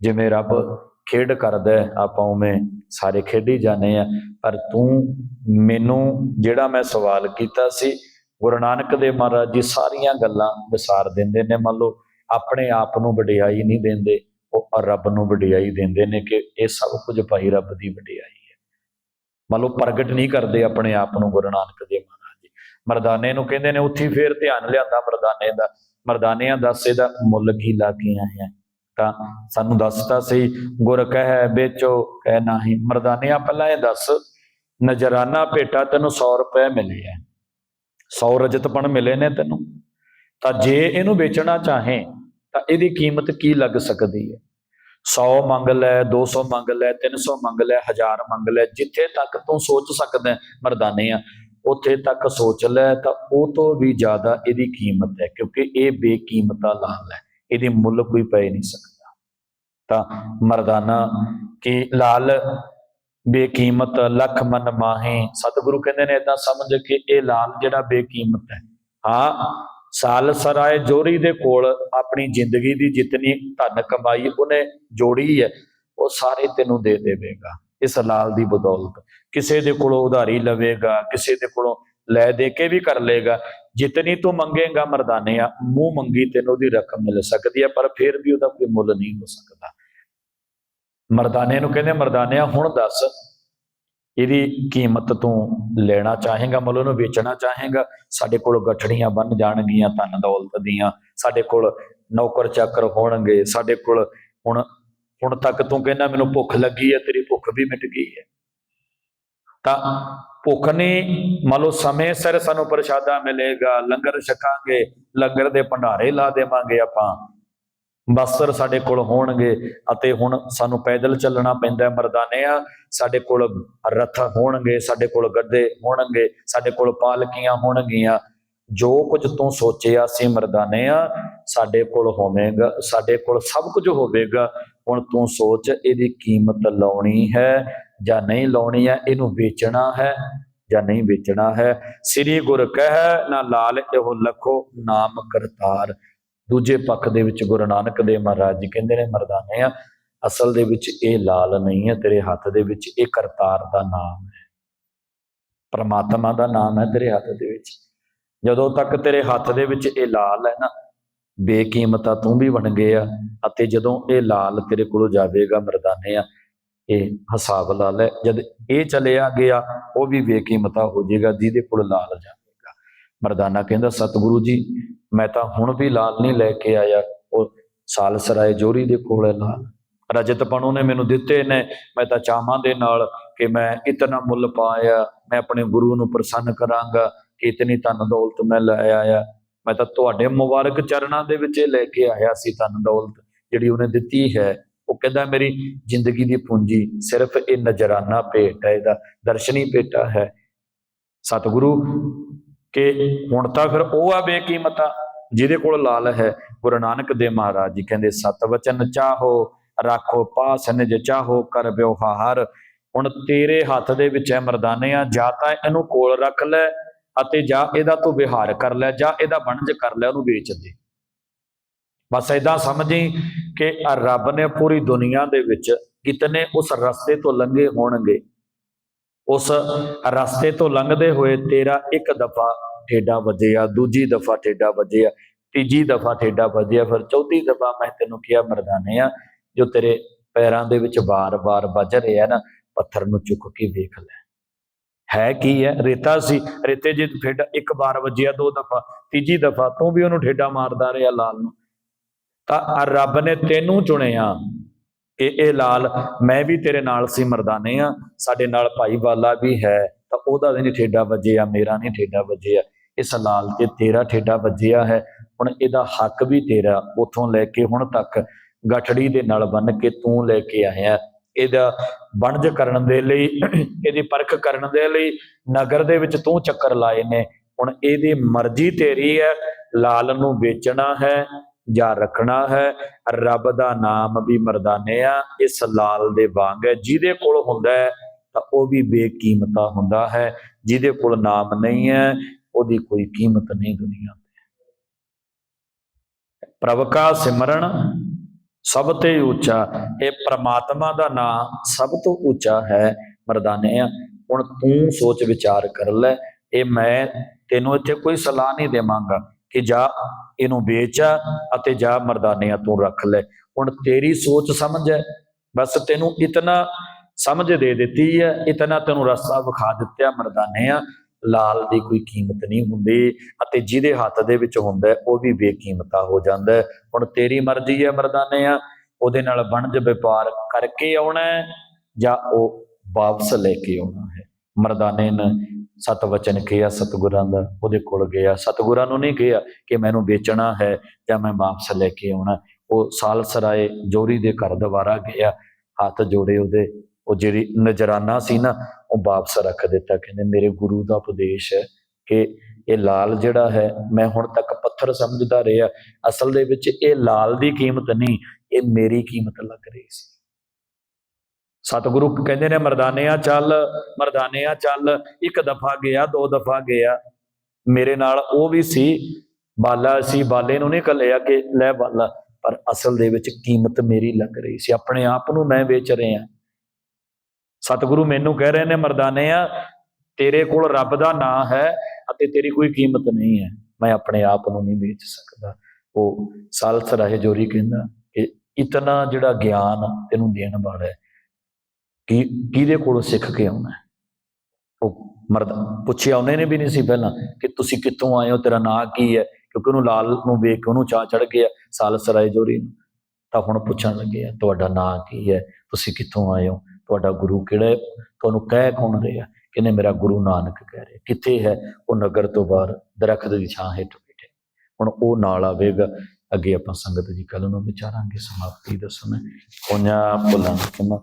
ਜਿਵੇਂ ਰੱਬ ਖੇਡ ਕਰਦਾ ਆਪਾਂ ਉਵੇਂ ਸਾਰੇ ਖੇਡੀ ਜਾਂਦੇ ਆ। ਪਰ ਤੂੰ ਮੈਨੂੰ ਜਿਹੜਾ ਮੈਂ ਸਵਾਲ ਕੀਤਾ ਸੀ ਗੁਰੂ ਨਾਨਕ ਦੇਵ ਮਹਾਰਾਜ ਜੀ ਸਾਰੀਆਂ ਗੱਲਾਂ ਵਿਸਾਰ ਦਿੰਦੇ ਨੇ। ਮੰਨ ਲਓ, ਆਪਣੇ ਆਪ ਨੂੰ ਵਡਿਆਈ ਨਹੀਂ ਦਿੰਦੇ, ਉਹ ਰੱਬ ਨੂੰ ਵਡਿਆਈ ਦਿੰਦੇ ਨੇ ਕਿ ਇਹ ਸਭ ਕੁਝ ਭਾਈ ਰੱਬ ਦੀ ਵਡਿਆਈ ਹੈ। ਮੰਨ ਲਓ, ਪ੍ਰਗਟ ਨਹੀਂ ਕਰਦੇ ਆਪਣੇ ਆਪ ਨੂੰ ਗੁਰੂ ਨਾਨਕ ਦੇਵ ਮਹਾਰਾਜ ਜੀ। ਮਰਦਾਨੇ ਨੂੰ ਕਹਿੰਦੇ ਨੇ, ਉੱਥੇ ਫੇਰ ਧਿਆਨ ਲਿਆਂਦਾ ਮਰਦਾਨੇ ਦਾ। ਮਰਦਾਨਿਆਂ ਦੱਸ ਇਹਦਾ ਮੁੱਲ ਕੀ ਲਾ ਕੇ ਆਏ ਆ? ਤਾਂ ਸਾਨੂੰ ਦੱਸਤਾ ਸੀ, ਗੁਰ ਕਹਿ ਵੇਚੋ, ਕਹਿ ਨਹੀਂ। ਮਰਦਾਨਿਆਂ, ਪਹਿਲਾਂ ਇਹ ਦੱਸ, ਨਜਰਾਨਾ ਭੇਟਾ ਤੈਨੂੰ 100 ਰੁਪਏ ਮਿਲੇ ਆ। 100 ਰਜਤਪਣ ਮਿਲੇ ਨੇ ਤੈਨੂੰ। ਤਾਂ ਜੇ ਇਹਨੂੰ ਵੇਚਣਾ ਚਾਹੇ, ਤਾਂ ਇਹਦੀ ਕੀਮਤ ਕੀ ਲੱਗ ਸਕਦੀ ਹੈ? 100 ਮੰਗ ਲੈ 200 ਮੰਗ ਲੈ 300 ਮੰਗ ਲੈ 1000 ਮੰਗ ਲੈ, ਜਿੱਥੇ ਤੱਕ ਤੂੰ ਸੋਚ ਸਕਦਾ ਮਰਦਾਨੇ ਆ, ਉੱਥੇ ਤੱਕ ਸੋਚ ਲੈ, ਤਾਂ ਉਹ ਤੋਂ ਵੀ ਜ਼ਿਆਦਾ ਇਹਦੀ ਕੀਮਤ ਹੈ, ਕਿਉਂਕਿ ਇਹ ਬੇਕੀਮਤਾ ਲਾਲ ਹੈ ਇਹਦੀ ਮੁੱਲ ਕੋਈ ਪੈ ਨਹੀਂ ਸਕਦਾ। ਤਾਂ ਮਰਦਾਨਾ, ਕਿ ਲਾਲ ਬੇਕੀਮਤ ਲੱਖ ਮਨ ਮਾਹੇ। ਸਤਿਗੁਰੂ ਕਹਿੰਦੇ ਨੇ ਇਦਾਂ ਸਮਝ ਕੇ ਇਹ ਲਾਲ ਜਿਹੜਾ ਬੇਕੀਮਤ ਹੈ। ਹਾਂ, ਸਾਲ ਸਰਾਏ ਜੋਰੀ ਦੇ ਕੋਲ ਆਪਣੀ ਜ਼ਿੰਦਗੀ ਦੀ ਜਿਤਨੀ ਧਨ ਕਮਾਈ ਉਹਨੇ ਜੋੜੀ ਹੈ, ਉਹ ਸਾਰੇ ਤੈਨੂੰ ਦੇ ਦੇਵੇਗਾ ਇਸ ਲਾਲ ਦੀ ਬਦੌਲਤ। ਕਿਸੇ ਦੇ ਕੋਲੋਂ ਉਧਾਰੀ ਲਵੇਗਾ, ਕਿਸੇ ਦੇ ਕੋਲੋਂ ਲੈ ਦੇ ਕੇ ਵੀ ਕਰ ਲੇਗਾ ਜਿਤਨੀ ਤੂੰ ਮੰਗੇਗਾ ਮਰਦਾਨੇ ਆ ਮੂੰਹ ਮੰਗੀ ਤੈਨੂੰ ਉਹਦੀ ਰਕਮ ਮਿਲ ਸਕਦੀ ਹੈ, ਪਰ ਫਿਰ ਵੀ ਉਹਦਾ ਕੋਈ ਮੁੱਲ ਨਹੀਂ ਹੋ ਸਕਦਾ। ਮਰਦਾਨੇ ਨੂੰ ਕਹਿੰਦੇ ਮਰਦਾਨਿਆ, ਹੁਣ ਦੱਸ, ਇਹਦੀ ਕੀਮਤ ਤੂੰ ਲੈਣਾ ਚਾਹੇਗਾ, ਮਤਲਬ ਉਹਨੂੰ ਵੇਚਣਾ ਚਾਹੇਗਾ, ਸਾਡੇ ਕੋਲ ਗੱਠੜੀਆਂ ਬਣ ਜਾਣਗੀਆਂ ਧਨ ਦੌਲਤ ਦੀਆਂ, ਸਾਡੇ ਕੋਲ ਨੌਕਰ ਚਾਕਰ ਹੋਣਗੇ, ਸਾਡੇ ਕੋਲ ਹੁਣ ਹੁਣ ਤੱਕ ਤੂੰ ਕਹਿੰਦਾ ਮੈਨੂੰ ਭੁੱਖ ਲੱਗੀ ਹੈ, ਤੇਰੀ ਭੁੱਖ ਵੀ ਮਿਟ ਗਈ ਹੈ। ਤਾਂ ਭੁੱਖ ਨਹੀਂ, ਮੰਨ ਲਓ ਸਮੇਂ ਸਿਰ ਸਾਨੂੰ ਪ੍ਰਸ਼ਾਦਾ ਮਿਲੇਗਾ, ਲੰਗਰ ਛਕਾਂਗੇ, ਲੰਗਰ ਦੇ ਭੰਡਾਰੇ ਲਾ ਦੇਵਾਂਗੇ ਆਪਾਂ ਬਸਤਰ ਸਾਡੇ ਕੋਲ ਹੋਣਗੇ ਅਤੇ ਹੁਣ ਸਾਨੂੰ ਪੈਦਲ ਚੱਲਣਾ ਪੈਂਦਾ ਮਰਦਾਨੇ ਆ, ਸਾਡੇ ਕੋਲ ਰਥ ਹੋਣਗੇ, ਸਾਡੇ ਕੋਲ ਗੱਦੇ ਹੋਣਗੇ, ਸਾਡੇ ਕੋਲ ਪਾਲਕੀਆਂ ਹੋਣਗੀਆਂ। ਜੋ ਕੁਝ ਤੂੰ ਸੋਚਿਆ ਸੀ ਮਰਦਾਨੇ ਆ, ਸਾਡੇ ਕੋਲ ਹੋਵੇਗਾ, ਸਾਡੇ ਕੋਲ ਸਭ ਕੁਝ ਹੋਵੇਗਾ। ਹੁਣ ਤੂੰ ਸੋਚ ਇਹਦੀ ਕੀਮਤ ਲਾਉਣੀ ਹੈ ਜਾਂ ਨਹੀਂ ਲਾਉਣੀ ਹੈ, ਇਹਨੂੰ ਵੇਚਣਾ ਹੈ ਜਾਂ ਨਹੀਂ ਵੇਚਣਾ ਹੈ। ਸ੍ਰੀ ਗੁਰ ਕਹਿ, ਨਾ ਲਾਲ ਇਹੋ ਲਖੋ, ਨਾਮ ਕਰਤਾਰ। ਦੂਜੇ ਪੱਖ ਦੇ ਵਿੱਚ ਗੁਰੂ ਨਾਨਕ ਦੇਵ ਮਹਾਰਾਜ ਜੀ ਕਹਿੰਦੇ ਨੇ ਮਰਦਾਨੇ ਆ ਅਸਲ ਦੇ ਵਿੱਚ ਇਹ ਲਾਲ ਨਹੀਂ ਹੈ, ਤੇਰੇ ਹੱਥ ਦੇ ਵਿੱਚ ਇਹ ਕਰਤਾਰ ਦਾ ਨਾਮ ਹੈ। ਪਰਮਾਤਮਾ ਦਾ ਨਾਮ ਹੈ ਤੇਰੇ ਹੱਥ ਦੇ ਵਿੱਚ। ਜਦੋਂ ਤੱਕ ਤੇਰੇ ਹੱਥ ਦੇ ਵਿੱਚ ਇਹ ਲਾਲ ਹੈ ਨਾ, ਬੇਕੀਮਤਾ ਤੂੰ ਵੀ ਬਣ ਗਿਆ ਅਤੇ ਜਦੋਂ ਇਹ ਲਾਲ ਤੇਰੇ ਕੋਲੋਂ ਜਾਵੇਗਾ ਮਰਦਾਨੇ ਆ ਇਹ ਹਿਸਾਬ ਲਾਲ ਹੈ ਜਦ ਇਹ ਚਲਿਆ ਗਿਆ, ਉਹ ਵੀ ਬੇਕੀਮਤਾ ਹੋ ਜਾਏਗਾ, ਜਿਹਦੇ ਕੋਲ ਲਾਲ ਜਾਵੇਗਾ। ਮਰਦਾਨਾ ਕਹਿੰਦਾ, ਸਤਿਗੁਰੂ ਜੀ ਮੈਂ ਤਾਂ ਹੁਣ ਵੀ ਲਾਲ ਨਹੀਂ ਲੈ ਕੇ ਆਇਆ। ਉਹ ਸਾਲਸਰਾਏ ਜੋਰੀ ਦੇ ਕੋਲ ਹੈ ਲਾਲ। ਰਜਤਪਣੂ ਨੇ ਮੈਨੂੰ ਦਿੱਤੇ ਨੇ। ਮੈਂ ਤਾਂ ਚਾਹਾਂ ਦੇ ਨਾਲ ਕਿ ਮੈਂ ਇਤਨਾ ਮੁੱਲ ਪਾਇਆ, ਮੈਂ ਆਪਣੇ ਗੁਰੂ ਨੂੰ ਪ੍ਰਸੰਨ ਕਰਾਂਗਾ ਕਿ ਇਤਨੀ ਧਨ ਦੌਲਤ ਮੈਂ ਲੈ ਆਇਆ। ਮੈਂ ਤਾਂ ਤੁਹਾਡੇ ਮੁਬਾਰਕ ਚਰਨਾਂ ਦੇ ਵਿੱਚ ਲੈ ਕੇ ਆਇਆ ਸੀ ਧਨ ਦੌਲਤ, ਜਿਹੜੀ ਉਹਨੇ ਦਿੱਤੀ ਹੈ। ਉਹ ਕਹਿੰਦਾ, ਮੇਰੀ ਜ਼ਿੰਦਗੀ ਦੀ ਪੂੰਜੀ ਸਿਰਫ ਇਹ ਨਜ਼ਰਾਨਾ ਭੇਟ ਹੈ, ਇਹਦਾ ਦਰਸ਼ਨੀ ਭੇਟਾ ਹੈ। ਸਤਿਗੁਰੂ ਕਿ ਹੁਣ ਤਾਂ ਫਿਰ ਉਹ ਆ ਬੇਕੀਮਤਾ, ਜਿਹਦੇ ਕੋਲ ਲਾਲ ਹੈ ਗੁਰੂ ਨਾਨਕ ਦੇਵ ਮਹਾਰਾਜ ਜੀ। ਕਹਿੰਦੇ, ਸਤ ਵਚਨ ਚਾਹੋ, ਰੱਖੋ ਪਾਸ ਨਿਜ ਚਾਹੋ, ਕਰ ਵਿਵਹਾਰ। ਹੁਣ ਤੇਰੇ ਹੱਥ ਦੇ ਵਿੱਚ ਹੈ ਮਰਦਾਨੇ ਆ, ਜਾਂ ਤਾਂ ਇਹਨੂੰ ਕੋਲ ਰੱਖ ਲੈ ਅਤੇ ਜਾਂ ਇਹਦਾ ਤੂੰ ਵਿਹਾਰ ਕਰ ਲੈ, ਜਾਂ ਇਹਦਾ ਵਣਜ ਕਰ ਲੈ, ਉਹਨੂੰ ਵੇਚ ਦੇ। ਬਸ ਏਦਾਂ ਸਮਝੀ ਕਿ ਰੱਬ ਨੇ ਪੂਰੀ ਦੁਨੀਆ ਦੇ ਵਿੱਚ ਕਿਤਨੇ ਉਸ ਰਸਤੇ ਤੋਂ ਲੰਘੇ ਹੋਣਗੇ। ਉਸ ਰਸਤੇ ਤੋਂ ਲੰਘਦੇ ਹੋਏ ਤੇਰਾ ਇੱਕ ਦਫਾ ਠੇਡਾ ਵੱਜਿਆ, ਦੂਜੀ ਦਫਾ ਠੇਡਾ ਵੱਜਿਆ, ਤੀਜੀ ਦਫਾ ਠੇਡਾ ਵੱਜਿਆ, ਫਿਰ ਚੌਥੀ ਦਫਾ ਮੈਂ ਤੈਨੂੰ ਕਿਹਾ, ਮਰਦਾਨੇ ਆ, ਜੋ ਤੇਰੇ ਪੈਰਾਂ ਦੇ ਵਿੱਚ ਬਾਰ-ਬਾਰ ਵੱਜ ਰਿਹਾ ਨਾ, ਪੱਥਰ ਨੂੰ ਚੁੱਕ ਕੇ ਵੇਖ ਲੈ। ਹੈ ਕੀ ਹੈ? ਰੇਤਾ ਸੀ। ਰੇਤੇ ਜੇ ਠੇਡਾ ਇੱਕ ਵਾਰ ਵੱਜਿਆ, ਦੋ ਦਫਾ, ਤੀਜੀ ਦਫਾ, ਤੂੰ ਵੀ ਉਹਨੂੰ ਠੇਡਾ ਮਾਰਦਾ ਰਿਹਾ ਲਾਲ ਨੂੰ। ਤਾਂ ਰੱਬ ਨੇ ਤੈਨੂੰ ਚੁਣਿਆ। ਕਿ ਇਹ ਲਾਲ ਮੈਂ ਵੀ ਤੇਰੇ ਨਾਲ ਸੀ ਮਰਦਾਨੇ ਆ। ਸਾਡੇ ਨਾਲ ਭਾਈ ਵਾਲਾ ਵੀ ਹੈ, ਤਾਂ ਉਹਦਾ ਨਹੀਂ ਠੇਡਾ ਵੱਜਿਆ, ਮੇਰਾ ਨਹੀਂ ਠੇਡਾ ਵੱਜਿਆ। ਇਸ ਲਾਲ ਤੇ ਤੇਰਾ ਠੇਡਾ ਵੱਜਿਆ ਹੈ, ਹੁਣ ਇਹਦਾ ਹੱਕ ਵੀ ਤੇਰਾ ਉਥੋਂ ਲੈ ਕੇ ਹੁਣ ਤੱਕ ਗਠੜੀ ਦੇ ਨਾਲ ਬੰਨ ਕੇ ਤੂੰ ਲੈ ਕੇ ਆਇਆ। ਇਹਦਾ ਵਣਜ ਕਰਨ ਦੇ ਲਈ, ਇਹਦੀ ਪਰਖ ਕਰਨ ਦੇ ਲਈ ਨਗਰ ਦੇ ਵਿੱਚ ਤੂੰ ਚੱਕਰ ਲਾਏ ਨੇ। ਹੁਣ ਇਹਦੀ ਮਰਜ਼ੀ ਤੇਰੀ ਹੈ, ਲਾਲ ਨੂੰ ਵੇਚਣਾ ਹੈ ਜਾਂ ਰੱਖਣਾ ਹੈ। ਰੱਬ ਦਾ ਨਾਮ ਵੀ ਮਰਦਾਨੇ ਆ, ਇਸ ਲਾਲ ਦੇ ਵਾਂਗ ਹੈ। ਜਿਹਦੇ ਕੋਲ ਹੁੰਦਾ ਹੈ, ਤਾਂ ਉਹ ਵੀ ਬੇਕੀਮਤਾ ਹੁੰਦਾ ਹੈ। ਜਿਹਦੇ ਕੋਲ ਨਾਮ ਨਹੀਂ ਹੈ, ਉਹਦੀ ਕੋਈ ਕੀਮਤ ਨਹੀਂ ਦੁਨੀਆ ਤੇ। ਪ੍ਰਭ ਕਾ ਸਿਮਰਨ ਸਭ ਤੇ ਉੱਚਾ, ਇਹ ਪ੍ਰਮਾਤਮਾ ਦਾ ਨਾਮ ਸਭ ਤੋਂ ਉੱਚਾ ਹੈ ਮਰਦਾਨੇ ਆ। ਹੁਣ ਤੂੰ ਸੋਚ ਵਿਚਾਰ ਕਰ ਲੈ, ਇਹ ਮੈਂ ਤੈਨੂੰ ਇੱਥੇ ਕੋਈ ਸਲਾਹ ਨਹੀਂ ਦੇਵਾਂਗਾ। ਕਿ ਜਾ ਇਹਨੂੰ ਵੇਚ ਅਤੇ ਜਾ ਮਰਦਾਨਿਆਂ ਤੋਂ ਰੱਖ ਲੈ। ਹੁਣ ਤੇਰੀ ਸੋਚ ਸਮਝ ਹੈ। ਬਸ ਤੈਨੂੰ ਇਤਨਾ ਸਮਝ ਦੇ ਦਿੱਤੀ ਹੈ, ਇਤਨਾ ਤੈਨੂੰ ਰਸਤਾ ਵਿਖਾ ਦਿੱਤਾ ਮਰਦਾਨਿਆਂ। ਲਾਲ ਦੀ ਕੋਈ ਕੀਮਤ ਨਹੀਂ ਹੁੰਦੀ ਅਤੇ ਜਿਹਦੇ ਹੱਥ ਦੇ ਵਿੱਚ ਹੁੰਦਾ ਉਹ ਵੀ ਬੇਕੀਮਤਾ ਹੋ ਜਾਂਦਾ ਹੁਣ ਤੇਰੀ ਮਰਜ਼ੀ ਹੈ ਮਰਦਾਨਿਆਂ, ਉਹਦੇ ਨਾਲ ਵਣਜ ਵਪਾਰ ਕਰਕੇ ਆਉਣਾ ਜਾਂ ਉਹ ਵਾਪਸ ਲੈ ਕੇ ਆਉਣਾ ਹੈ। ਮਰਦਾਨੇ ਨੇ ਸਤ ਵਚਨ ਕਿਹਾ ਸਤਿਗੁਰਾਂ ਦਾ, ਉਹਦੇ ਕੋਲ ਗਿਆ। ਸਤਿਗੁਰਾਂ ਨੂੰ ਨਹੀਂ ਕਿਹਾ ਕਿ ਮੈਨੂੰ ਵੇਚਣਾ ਹੈ ਜਾਂ ਮੈਂ ਵਾਪਸ ਲੈ ਕੇ ਆਉਣਾ। ਉਹ ਸਾਲ ਸਰਾਏ ਜੋਰੀ ਦੇ ਘਰ ਦੁਬਾਰਾ ਗਿਆ, ਹੱਥ ਜੋੜੇ ਉਹਦੇ। ਉਹ ਜਿਹੜੀ ਨਜ਼ਰਾਨਾ ਸੀ ਨਾ, ਉਹ ਵਾਪਸ ਰੱਖ ਦਿੱਤਾ। ਕਹਿੰਦੇ, ਮੇਰੇ ਗੁਰੂ ਦਾ ਉਪਦੇਸ਼ ਹੈ ਕਿ ਇਹ ਲਾਲ ਜਿਹੜਾ ਹੈ, ਮੈਂ ਹੁਣ ਤੱਕ ਪੱਥਰ ਸਮਝਦਾ ਰਿਹਾ। ਅਸਲ ਦੇ ਵਿੱਚ ਇਹ ਲਾਲ ਦੀ ਕੀਮਤ ਨਹੀਂ, ਇਹ ਮੇਰੀ ਕੀਮਤ ਲੱਗ ਰਹੀ ਸੀ। ਸਤਿਗੁਰੂ ਕਹਿੰਦੇ ਨੇ ਮਰਦਾਨਿਆਂ ਚੱਲ ਮਰਦਾਨਿਆਂ ਚੱਲ, ਇੱਕ ਦਫਾ ਗਿਆ, ਦੋ ਦਫਾ ਗਿਆ। ਮੇਰੇ ਨਾਲ ਉਹ ਵੀ ਸੀ, ਬਾਲਾ ਸੀ, ਬਾਲੇ ਨੂੰ ਨਹੀਂ ਕੱਲਿਆ ਕਿ ਲੈ ਬਾਲਾ, ਪਰ ਅਸਲ ਦੇ ਵਿੱਚ ਕੀਮਤ ਮੇਰੀ ਲੱਗ ਰਹੀ ਸੀ। ਆਪਣੇ ਆਪ ਨੂੰ ਮੈਂ ਵੇਚ ਰਿਹਾ। ਸਤਿਗੁਰੂ ਮੈਨੂੰ ਕਹਿ ਰਹੇ ਨੇ ਮਰਦਾਨਿਆਂ ਤੇਰੇ ਕੋਲ ਰੱਬ ਦਾ ਨਾਂ ਹੈ ਅਤੇ ਤੇਰੀ ਕੋਈ ਕੀਮਤ ਨਹੀਂ ਹੈ। ਮੈਂ ਆਪਣੇ ਆਪ ਨੂੰ ਨਹੀਂ ਵੇਚ ਸਕਦਾ। ਉਹ ਸਾਲਸ ਰਾਹੇ ਜੋਰੀ ਕਹਿੰਦਾ ਕਿ ਇਤਨਾ ਜਿਹੜਾ ਗਿਆਨ ਤੈਨੂੰ ਦੇਣ ਵਾਲਾ ਹੈ ਕਿ, ਕਿਹਦੇ ਕੋਲੋਂ ਸਿੱਖ ਕੇ ਆਉਣਾ ਉਹ ਮਰਦ ਪੁੱਛਿਆ ਉਹਨੇ ਨੇ ਵੀ ਨਹੀਂ ਸੀ ਪਹਿਲਾਂ ਕਿ ਤੁਸੀਂ ਕਿੱਥੋਂ ਆਏ ਹੋ, ਤੇਰਾ ਨਾਂ ਕੀ ਹੈ? ਕਿਉਂਕਿ ਉਹਨੂੰ ਲਾਲ ਨੂੰ ਵੇਖ ਕੇ ਉਹਨੂੰ ਚਾਹ ਚੜ ਗਿਆ ਸਾਲਸ ਰਾਏ ਜੋਰੀ ਨੂੰ। ਤਾਂ ਹੁਣ ਪੁੱਛਣ ਲੱਗੇ ਆ, ਤੁਹਾਡਾ ਨਾਂ ਕੀ ਹੈ? ਤੁਸੀਂ ਕਿੱਥੋਂ ਆਏ ਹੋ? ਤੁਹਾਡਾ ਗੁਰੂ ਕਿਹੜਾ ਤੁਹਾਨੂੰ ਕਹਿ ਕੌਣ ਰਿਹਾ? ਕਹਿੰਦੇ ਮੇਰਾ ਗੁਰੂ ਨਾਨਕ ਕਹਿ ਰਿਹਾ। ਕਿੱਥੇ ਹੈ? ਉਹ ਨਗਰ ਤੋਂ ਬਾਹਰ, ਦਰਖਤ ਦੀ ਛਾਂ ਹੇਠ ਬੈਠੇ। ਹੁਣ ਉਹ ਨਾਲ ਆਵੇਗਾ। ਅੱਗੇ ਆਪਾਂ ਸੰਗਤ ਜੀ ਕੱਲ ਨੂੰ ਵਿਚਾਰਾਂਗੇ, ਸਮਾਪਤੀ ਦਾ ਸਮੇਂ। ਕੋਨਿਆ ਭੁੱਲਾਂ ਕਿਮਾ